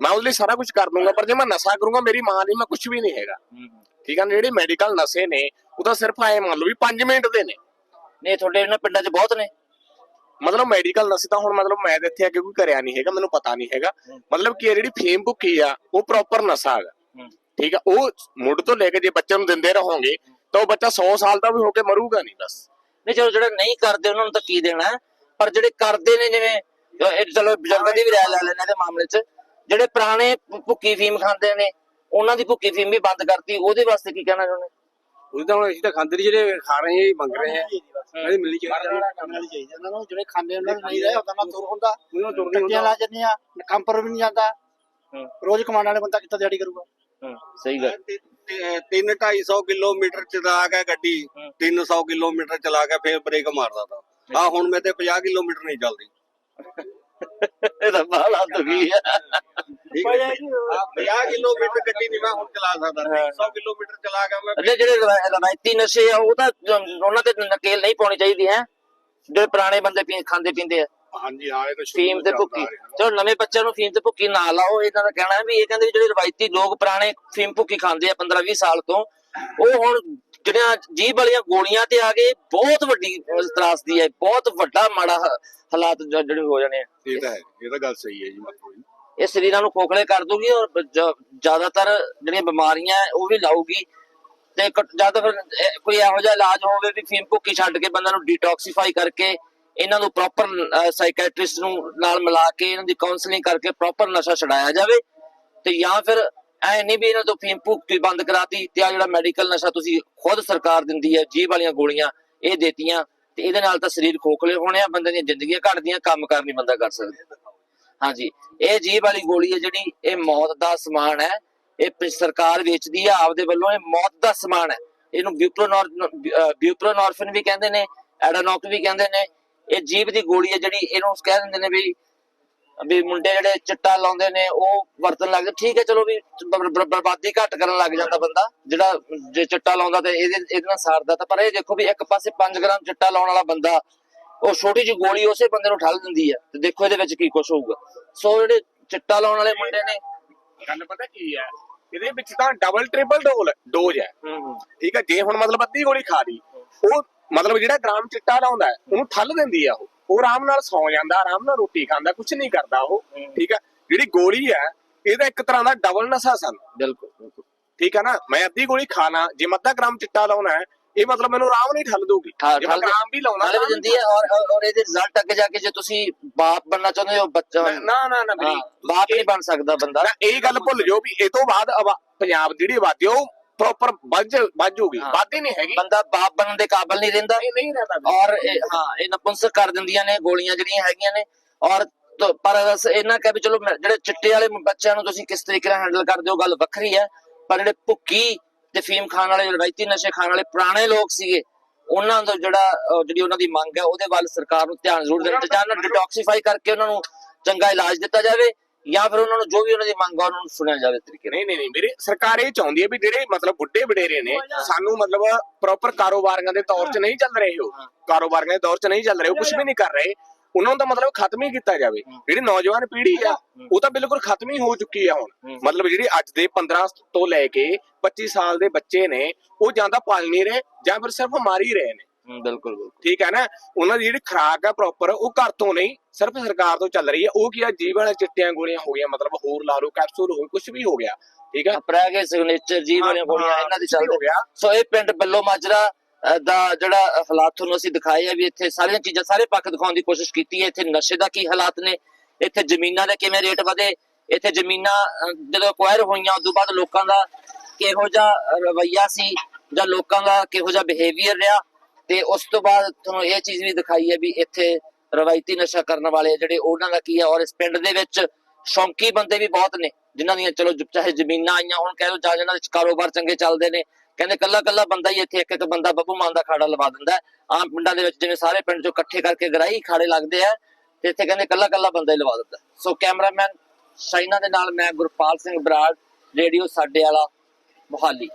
ਮੈਂ ਉਹਦੇ ਲਈ ਸਾਰਾ ਕੁਝ ਕਰ ਦੂੰਗਾ ਪਰ ਜੇ ਮੈਂ ਨਸ਼ਾ ਕਰੂੰਗਾ ਮੇਰੀ ਮਾਂ ਲਈ ਮੈਂ ਕੁਝ ਵੀ ਨਹੀਂ ਹੈਗਾ। ਠੀਕ ਆ ਜਿਹੜੇ ਮੈਡੀਕਲ ਨਸ਼ੇ ਨੇ ਉਹ ਤਾਂ ਸਿਰਫ ਐ ਮੰਨ ਲਓ ਵੀ 5 ਮਿੰਟ ਦੇ ਨੇ। ਨਹੀਂ ਤੁਹਾਡੇ ਇਹਨਾਂ ਪਿੰਡਾਂ 'ਚ ਬਹੁਤ ਨੇ। ਮਤਲਬ ਮੈਡੀਕਲ ਨਸ਼ੇ ਤਾਂ ਹੁਣ ਮਤਲਬ ਮੈਂ ਇੱਥੇ ਆ ਕੇ ਕੋਈ ਕਰਿਆ ਨਹੀਂ ਹੈਗਾ ਮੈਨੂੰ ਪਤਾ ਨਹੀਂ ਹੈਗਾ। ਮਤਲਬ ਕਿ ਇਹ ਜਿਹੜੀ ਫੇਮ ਭੁੱਕੀ ਆ ਉਹ ਪ੍ਰੋਪਰ ਨਸ਼ਾ ਹੈਗਾ। ਹੂੰ। ਠੀਕ ਆ ਉਹ ਮੁੱਢ ਤੋਂ ਲੈ ਕੇ ਜੇ ਬੱਚੇ ਨੂੰ ਦਿੰਦੇ ਰਹੋਗੇ ਤਾਂ ਉਹ ਬੱਚਾ 100 ਸਾਲ ਦਾ ਵੀ ਹੋ ਕੇ ਮਰੂਗਾ ਨਹੀਂ ਬਸ। ਨਹੀਂ ਚਲੋ ਜਿਹੜੇ ਨਹੀਂ ਕਰਦੇ ਉਹਨਾਂ ਨੂੰ ਤਾਂ ਕੀ ਦੇਣਾ? ਪਰ ਜਿਹੜੇ ਕਰਦੇ ਨੇ ਜਿਵੇਂ ਇਹ ਚਲੋ ਬਜ਼ੁਰਗਾਂ ਦੀ ਵੀ ਰਾਇ ਲੈ ਲੈਣੇ ਦੇ ਮਾਮਲੇ 'ਚ। ਜਿਹੜੇ ਪੁਰਾਣੇ ਭੁੱਕੀ ਫੀਮ ਖਾਂਦੇ ਨੇ ਉਹਨਾਂ ਦੀ ਭੁੱਕੀ ਫੀਮ ਵੀ ਬੰਦ ਕਰਤੀ ਉਹਦੇ ਵਾਸਤੇ ਕੀ ਕਹਿਣਾ ਚਾਹੁੰਦੇ? ਉਹ ਤਾਂ ਅਸੀਂ ਤਾਂ ਖਾਂਦੇ ਨਹੀਂ ਜਿਹੜੇ ਖਾ ਰਹੇ ਆ ਮੰਗ ਰਹੇ ਆ। ਇਹ ਮਿਲਣੀ ਚਾਹੀਦੀ ਇਹਨਾਂ ਨੂੰ ਜਿਹੜੇ ਖਾਂਦੇ ਉਹਨਾਂ ਨੂੰ ਨਹੀਂ ਰਹੇ ਉਹਦਾ ਨਾ ਤੁਰ ਹੁੰਦਾ। ਉਹਨਾਂ ਤੋਂ ਟੱਟੀਆਂ ਲਾ ਜੰਨੇ ਆ ਕੰਮ ਪਰ ਵੀ ਨਹੀਂ ਜਾਂਦਾ। ਹੂੰ। ਰੋਜ਼ ਕਮਾਉਣ ਵਾਲੇ ਬੰਦਾ ਕਿੱਥੇ ਦਿਹਾੜੀ ਕਰੂਗਾ? ਸਹੀ ਗੱਲ। ਤਿੰਨ 250 ਕਿਲੋਮੀਟਰ ਚਲਾ ਕੇ ਗੱਡੀ। 300 ਕਿਲੋਮੀਟਰ ਚਲਾ ਕੇ ਫੇਰ ਬ੍ਰੇਕ ਮਾਰਦਾ ਤਾ। ਆ ਹੁਣ ਮੈਂ ਤੇ 50 ਕਿਲੋਮੀਟਰ ਨਹੀਂ ਚੱਲਦੀ। ਇਹ ਤਾਂ ਬਾਹਲਾ ਦੁਖੀ ਹੈ। ਠੀਕ ਹੈ। ਜੀ? ਆਹ 50 ਕਿਲੋਮੀਟਰ ਗੱਡੀ ਨਹੀਂ ਮੈਂ ਹੁਣ ਚਲਾ ਸਕਦਾ। 300 ਕਿਲੋਮੀਟਰ ਚਲਾ ਕੇ ਮੈਂ। ਅੱਛਾ ਜਿਹੜੇ ਰਵਾ- ਰਵਾਇਤੀ ਨਸ਼ੇ ਆ ਉਹ ਤਾਂ ਉਹਨਾਂ ਤੇ ਨਕੇਲ ਨਹੀਂ ਪਾਉਣੀ ਚਾਹੀਦੀ ਹੈ। ਜਿਹੜੇ ਪੁਰਾਣੇ ਬੰਦੇ ਪੀ ਖਾਂਦੇ ਪੀਂਦੇ ਆ। ਹਾਂਜੀ ਹਾਂ ਇਹ ਤਾਂ ਫੀਮ ਤੋਂ ਭੁੱਕੀ। ਚਲੋ ਨਵੇਂ ਬੱਚਿਆਂ ਨੂੰ ਫੀਮ ਤੇ ਭੁੱਕੀ ਨਾ ਲਾਓ ਇਹਨਾਂ ਦਾ ਕਹਿਣਾ ਹੈ ਵੀ ਇਹ ਕਹਿੰਦੇ ਵੀ ਜਿਹੜੇ ਰਵਾਇਤੀ ਲੋਕ ਪੁਰਾਣੇ ਫੀਮ ਭੁੱਕੀ ਖਾਂਦੇ ਆ 15 20 ਸਾਲ ਤੋਂ ਉਹ ਹੁਣ ਜਿਹੜੀਆਂ ਜੀਭ ਵਾਲੀਆਂ ਗੋਲੀਆਂ ਤੇ ਆ ਗਏ ਬਹੁਤ ਵੱਡੀ ਤਰਾਸਦੀ ਹੈ ਬਹੁਤ ਵੱਡਾ ਮਾੜਾ ਹਾਲਾਤ ਜਿਹੜੇ ਹੋ ਜਾਣੇ ਆ। ਇਹ ਤਾਂ ਹੈ ਇਹ ਤਾਂ ਗੱਲ ਸਹੀ ਹੈ ਜੀ ਮਤਲਬ ਇਹ ਸਰੀਰਾਂ ਨੂੰ ਖੋਖਲੇ ਕਰ ਦੂਗੀ ਔਰ ਜ਼ਿਆਦਾਤਰ ਜਿਹੜੀਆਂ ਬਿਮਾਰੀਆਂ ਉਹ ਵੀ ਲਾਊਗੀ। ਤੇ ਘੱਟ- ਜਾਂ ਤਾਂ ਫਿਰ ਕੋਈ ਇਹੋ ਜਿਹਾ ਇਲਾਜ ਹੋਵੇ ਵੀ ਫੀਮ ਭੁੱਕੀ ਛੱਡ ਕੇ ਬੰਦਾ ਨੂੰ ਡੀਟੌਕਸੀਫਾਈ ਕਰਕੇ ਇਹਨਾਂ ਨੂੰ ਪ੍ਰੋਪਰ ਸਾਈਕੈਟ੍ਰਿਸਟ ਨੂੰ ਨਾਲ ਮਿਲਾ ਕੇ ਇਹਨਾਂ ਦੀ ਕਾਉਂਸਲਿੰਗ ਕਰਕੇ ਪ੍ਰੋਪਰ ਨਸ਼ਾ ਛਡਾਇਆ ਜਾਵੇ ਤੇ ਜਾਂ ਫਿਰ ਐ ਨਹੀਂ ਵੀ ਇਹਨਾਂ ਤੋਂ ਫੀਮ ਭੁੱਕੀ ਬੰਦ ਕਰਾਤੀ ਤੇ ਆ ਜਿਹੜਾ ਮੈਡੀਕਲ ਨਸ਼ਾ ਤੁਸੀਂ ਖੁਦ ਸਰਕਾਰ ਦਿੰਦੀ ਹੈ ਜੀਭ ਵਾਲੀਆਂ ਗੋਲੀਆਂ ਇਹ ਦੇਤੀਆਂ ਤੇ ਇਹਦੇ ਨਾਲ ਤਾਂ ਸਰੀਰ ਖੋਖਲੇ ਹੋਣੇ ਆ, ਬੰਦੇ ਦੀਆਂ ਜ਼ਿੰਦਗੀਆਂ ਘਟਦੀਆਂ, ਕੰਮ ਕਰ ਨਹੀਂ ਬੰਦਾ ਕਰ ਸਕਦਾ। ਹਾਂਜੀ, ਇਹ ਜੀਬ ਵਾਲੀ ਗੋਲੀ ਹੈ ਜਿਹੜੀ ਇਹ ਮੌਤ ਦਾ ਸਮਾਨ ਹੈ, ਇਹ ਸਰਕਾਰ ਵੇਚਦੀ ਹੈ, ਆਪਦੇ ਵੱਲੋਂ ਇਹ ਮੌਤ ਦਾ ਸਮਾਨ ਹੈ। ਇਹਨੂੰ ਬਿਊਪਰੋਨੋਰ ਬਿਊਪਰੋਨੋਰਫਿਨ ਵੀ ਕਹਿੰਦੇ ਨੇ ਐਡਾਨੋਕ ਵੀ ਕਹਿੰਦੇ ਨੇ, ਇਹ ਜੀਭ ਦੀ ਗੋਲੀ ਹੈ ਜਿਹੜੀ ਇਹਨੂੰ ਕਹਿ ਦਿੰਦੇ ਨੇ ਵੀ ਵੀ ਮੁੰਡੇ ਜਿਹੜੇ ਚਿੱਟਾ ਲਾਉਂਦੇ ਨੇ ਉਹ ਵਰਤਣ ਲੱਗਦੇ ਠੀਕ ਹੈ ਚਲੋ ਵੀ ਬਰਬਾਦੀ ਘੱਟ ਕਰਨ ਲੱਗ ਜਾਂਦਾ ਬੰਦਾ ਜਿਹੜਾ ਜੇ ਚਿੱਟਾ ਲਾਉਂਦਾ ਤੇ ਇਹਦੇ ਇਹਦੇ ਨਾਲ ਸਾਰਦਾ ਤਾਂ ਪਰ ਇਹ ਦੇਖੋ ਵੀ ਇੱਕ ਪਾਸੇ 5 ਗ੍ਰਾਮ ਚਿੱਟਾ ਲਾਉਣ ਵਾਲਾ ਬੰਦਾ ਉਹ ਛੋਟੀ ਜਿਹੀ ਗੋਲੀ ਉਸੇ ਬੰਦੇ ਨੂੰ ਠੱਲ ਦਿੰਦੀ ਹੈ ਤੇ ਦੇਖੋ ਇਹਦੇ ਵਿੱਚ ਕੀ ਕੁਝ ਹੋਊਗਾ। ਸੋ ਜਿਹੜੇ ਚਿੱਟਾ ਲਾਉਣ ਵਾਲੇ ਮੁੰਡੇ ਨੇ ਗੱਲ ਪਤਾ ਕੀ ਹੈ? ਇਹਦੇ ਵਿੱਚ ਤਾਂ ਡਬਲ ਟ੍ਰਿਪਲ ਡੋਲ ਡੋਜ਼ ਹੈ। ਠੀਕ ਹੈ ਜੇ ਹੁਣ ਮਤਲਬ ਅੱਧੀ ਗੋਲੀ ਖਾ ਲਈ ਉਹ ਮਤਲਬ ਜਿਹੜਾ ਗ੍ਰਾਮ ਚਿੱਟਾ ਲਾਉਂਦਾ ਉਹਨੂੰ ਠੱਲ ਦਿੰਦੀ ਆ ਉਹ। ਉਹ ਆਰਾਮ ਨਾਲ ਸੌ ਜਾਂਦਾ ਆਰਾਮ ਨਾਲ ਰੋਟੀ ਖਾਂਦਾ ਕੁਝ ਨਹੀਂ ਕਰਦਾ ਉਹ ਠੀਕ ਹੈ ਜਿਹੜੀ ਗੋਲੀ ਹੈ ਇਹਦਾ ਇੱਕ ਤਰ੍ਹਾਂ ਦਾ ਡਬਲ ਨਸ਼ਾ ਸਾਨੂੰ। ਬਿਲਕੁਲ ਠੀਕ ਹੈ ਨਾ? ਮੈਂ ਅੱਧੀ ਗੋਲੀ ਖਾਣਾ ਜੇ ਮੈਂ ਅੱਧਾ ਗ੍ਰਾਮ ਚਿੱਟਾ ਲਾਉਣਾ ਹੈ ਇਹ ਮਤਲਬ ਮੈਨੂੰ ਆਰਾਮ ਨਹੀਂ ਠੱਲ ਦੂਗੀ ਠੱਲ- ਜੇ ਮੈਂ ਠੱਲ- ਗ੍ਰਾਮ ਵੀ ਲਾਉਣਾ ਵੀ ਦਿੰਦੀ ਹੈ ਔਰ ਔਰ- ਇਹਦੇ ਰਿਜ਼ਲਟ ਅੱਗੇ ਜਾ ਕੇ ਜੇ ਤੁਸੀਂ ਬਾਪ ਬਣਨਾ ਚਾਹੁੰਦੇ ਹੋ ਬੱਚਾ ਨਾ ਨਾ ਨਾ ਬਾਪ ਨਹੀਂ ਬਣ ਸਕਦਾ ਬੰਦਾ। ਇਹ ਗੱਲ ਭੁੱਲ ਜਾਓ ਵੀ ਇਹ ਤੋਂ ਬਾਅਦ ਪੰਜਾਬ ਦੀ ਜਿਹੜੀ ਆਬਾਦੀ ਉਹ ਪ੍ਰੋਪਰ ਵੱਜ ਵੱਜੂਗੀ ਹਾਂ। ਵੱਧਦੀ ਨਹੀਂ ਹੈਗੀ। ਬੰਦਾ ਬਾਪ ਬਣਨ ਦੇ ਕਾਬਿਲ ਨਹੀਂ ਰਹਿੰਦਾ। ਨਹੀਂ ਰਹਿੰਦਾ ਔਰ ਹਾਂ ਇਹ ਨਪੁੰਸਕ ਕਰ ਦਿੰਦੀਆਂ ਨੇ ਗੋਲੀਆਂ ਜਿਹੜੀਆਂ ਹੈਗੀਆਂ ਨੇ। ਔਰ ਪਰ ਇਹਨਾਂ ਕਹਿ ਵੀ ਚਲੋ ਜਿਹੜੇ ਚਿੱਟੇ ਵਾਲੇ ਬੱਚਿਆਂ ਨੂੰ ਤੁਸੀਂ ਕਿਸ ਤਰੀਕੇ ਨਾਲ ਹੈਂਡਲ ਕਰਦੇ ਹੋ ਗੱਲ ਵੱਖਰੀ ਹੈ। ਪਰ ਜਿਹੜੇ ਭੁੱਕੀ ਤੇ ਫੀਮ ਖਾਣ ਵਾਲੇ ਰਵਾਇਤੀ ਨਸ਼ੇ ਖਾਣ ਵਾਲੇ ਪੁਰਾਣੇ ਲੋਕ ਸੀਗੇ ਉਹਨਾਂ ਦਾ ਜਿਹੜਾ ਜਿਹੜੀ ਉਹਨਾਂ ਦੀ ਮੰਗ ਹੈ ਉਹਦੇ ਵੱਲ ਸਰਕਾਰ ਨੂੰ ਧਿਆਨ ਜ਼ਰੂਰ ਦੇਣਾ ਚਾਹੀਦਾ। ਜਾਂ ਡਿਟੌਕਸੀਫਾਈ ਕਰਕੇ ਉਹਨਾਂ ਨੂੰ ਚੰਗਾ ਇਲਾਜ ਦਿੱਤਾ ਜਾਵੇ। ਜਾਂ ਫਿਰ ਉਹਨਾਂ ਨੂੰ ਜੋ ਵੀ ਉਹਨਾਂ ਦੀ ਮੰਗ ਆ ਉਹਨਾਂ ਨੂੰ ਸੁਣਿਆ ਜਾਵੇ ਤਰੀਕੇ ਨਾਲ। ਨਹੀਂ ਨਹੀਂ ਨਹੀਂ ਮੇਰੇ ਸਰਕਾਰ ਇਹ ਚਾਹੁੰਦੀ ਹੈ ਵੀ ਜਿਹੜੇ ਮਤਲਬ ਬੁੱਢੇ ਵਡੇਰੇ ਨੇ ਸਾਨੂੰ ਮਤਲਬ ਪ੍ਰੋਪਰ ਕਾਰੋਬਾਰੀਆਂ ਦੇ ਤੌਰ 'ਚ ਨਹੀਂ ਚੱਲ ਰਹੇ ਹੋ। ਕਾਰੋਬਾਰੀਆਂ ਦੇ ਦੌਰ 'ਚ ਨਹੀਂ ਚੱਲ ਰਹੇ ਉਹ ਕੁਝ ਵੀ ਨਹੀਂ ਕਰ ਰਹੇ। ਉਹਨਾਂ ਤਾਂ ਮਤਲਬ ਖਤਮ ਹੀ ਕੀਤਾ ਜਾਵੇ। ਜਿਹੜੀ ਨੌਜਵਾਨ ਪੀੜ੍ਹੀ ਆ ਉਹ ਤਾਂ ਬਿਲਕੁਲ ਖਤਮ ਹੀ ਹੋ ਚੁੱਕੀ ਆ ਹੁਣ। ਮਤਲਬ ਜਿਹੜੀ ਅੱਜ ਦੇ 15 ਤੋਂ ਲੈ ਕੇ 25 ਸਾਲ ਦੇ ਬੱਚੇ ਨੇ ਉਹ ਜਾਂ ਤਾਂ ਪਾਲ ਨਹੀਂ ਰਹੇ ਜਾਂ ਫਿਰ ਸਿਰਫ ਮਾਰ ਹੀ ਰਹੇ ਨੇ। ਹੂੰ, ਬਿਲਕੁਲ ਬਿਲਕੁਲ। ਠੀਕ ਹੈ ਨਾ? ਉਹਨਾਂ ਦੀ ਜਿਹੜੀ ਖੁਰਾਕ ਹੈ ਪ੍ਰੋਪਰ ਉਹ ਘਰ ਤੋਂ ਨਹੀਂ ਸਿਰਫ ਸਰਕਾਰ ਤੋਂ ਚੱਲ ਰਹੀ ਹੈ। ਉਹ ਕੀ ਆ? ਜੀਵ ਵਾਲੇ ਚਿੱਟੀਆਂ ਗੋਲੀਆਂ ਹੋ ਗਈਆਂ ਮਤਲਬ ਹੋਰ ਲਾ ਲਓ ਕੈਪਸੂਲ ਹੋ ਕੁਝ ਵੀ ਹੋ ਗਿਆ ਠੀਕ ਹੈ? ਪ੍ਰੈਗੇ ਸਿਗਨੇਚਰ ਜੀ ਬਣੇ ਗੋਲੀਆਂ ਇਹਨਾਂ ਦੀ ਚੱਲਦੇ ਹੋ ਗਿਆ। ਸੋ ਇਹ ਪਿੰਡ ਬੱਲੋ ਮਾਜਰਾ ਦਾ ਜਿਹੜਾ ਹਾਲਾਤ ਤੁਹਾਨੂੰ ਅਸੀਂ ਦਿਖਾਏ ਆ ਵੀ ਇੱਥੇ ਸਾਰੀਆਂ ਚੀਜ਼ਾਂ ਸਾਰੇ ਪੱਖ ਦਿਖਾਉਣ ਦੀ ਕੋਸ਼ਿਸ਼ ਕੀਤੀ ਹੈ। ਇੱਥੇ ਨਸ਼ੇ ਦਾ ਕੀ ਹਾਲਾਤ ਨੇ? ਇੱਥੇ ਜ਼ਮੀਨਾਂ ਦੇ ਕਿਵੇਂ ਰੇਟ ਵਧੇ? ਇੱਥੇ ਜ਼ਮੀਨਾਂ ਜਦੋਂ ਅਕਵਾਇਰ ਹੋਈਆਂ ਉਦੋਂ ਬਾਅਦ ਲੋਕਾਂ ਦਾ ਕਿਹੋ ਜਿਹਾ ਰਵੱਈਆ ਸੀ ਜਾਂ ਲੋਕਾਂ ਦਾ ਕਿਹੋ ਜਿਹਾ ਬਿਹੇਵੀਅਰ ਰਿਹਾ? ਤੇ ਉਸ ਤੋਂ ਬਾਅਦ ਤੁਹਾਨੂੰ ਇਹ ਚੀਜ਼ ਵੀ ਦਿਖਾਈ ਹੈ ਵੀ ਇੱਥੇ ਰਵਾਇਤੀ ਨਸ਼ਾ ਕਰਨ ਵਾਲੇ ਜਿਹੜੇ, ਉਹਨਾਂ ਦਾ ਕੀ ਹੈ, ਔਰ ਇਸ ਪਿੰਡ ਦੇ ਵਿੱਚ ਸ਼ੌਂਕੀ ਬੰਦੇ ਵੀ ਬਹੁਤ ਨੇ, ਜਿਨ੍ਹਾਂ ਦੀਆਂ ਚਲੋ ਚਾਹੇ ਜ਼ਮੀਨਾਂ ਆਈਆਂ ਹੁਣ, ਕਹਿ ਲਓ, ਜਾਂ ਜਿਹਨਾਂ ਦੇ ਕਾਰੋਬਾਰ ਚੰਗੇ ਚੱਲਦੇ ਨੇ, ਕਹਿੰਦੇ ਕੱਲਾ ਕੱਲਾ ਬੰਦਾ ਹੀ ਇੱਥੇ ਇੱਕ ਇੱਕ ਬੰਦਾ ਬੱਬੂ ਮਾਨ ਦਾ ਖਾੜਾ ਲਵਾ ਦਿੰਦਾ ਆਮ ਪਿੰਡਾਂ ਦੇ ਵਿੱਚ ਜਿਵੇਂ ਸਾਰੇ ਪਿੰਡ ਚੋਂ ਇਕੱਠੇ ਕਰਕੇ ਗਰਾਈ ਖਾੜੇ ਲੱਗਦੇ ਆ, ਤੇ ਇੱਥੇ ਕਹਿੰਦੇ ਕੱਲਾ ਕੱਲਾ ਬੰਦਾ ਹੀ ਲਵਾ ਦਿੰਦਾ ਸੋ ਕੈਮਰਾਮੈਨ ਸ਼ਾਈਨਾ ਦੇ ਨਾਲ ਮੈਂ ਗੁਰਪਾਲ ਸਿੰਘ ਬਰਾੜ, ਰੇਡੀਓ ਸਾਡੇ ਵਾਲਾ ਮੁਹਾਲੀ।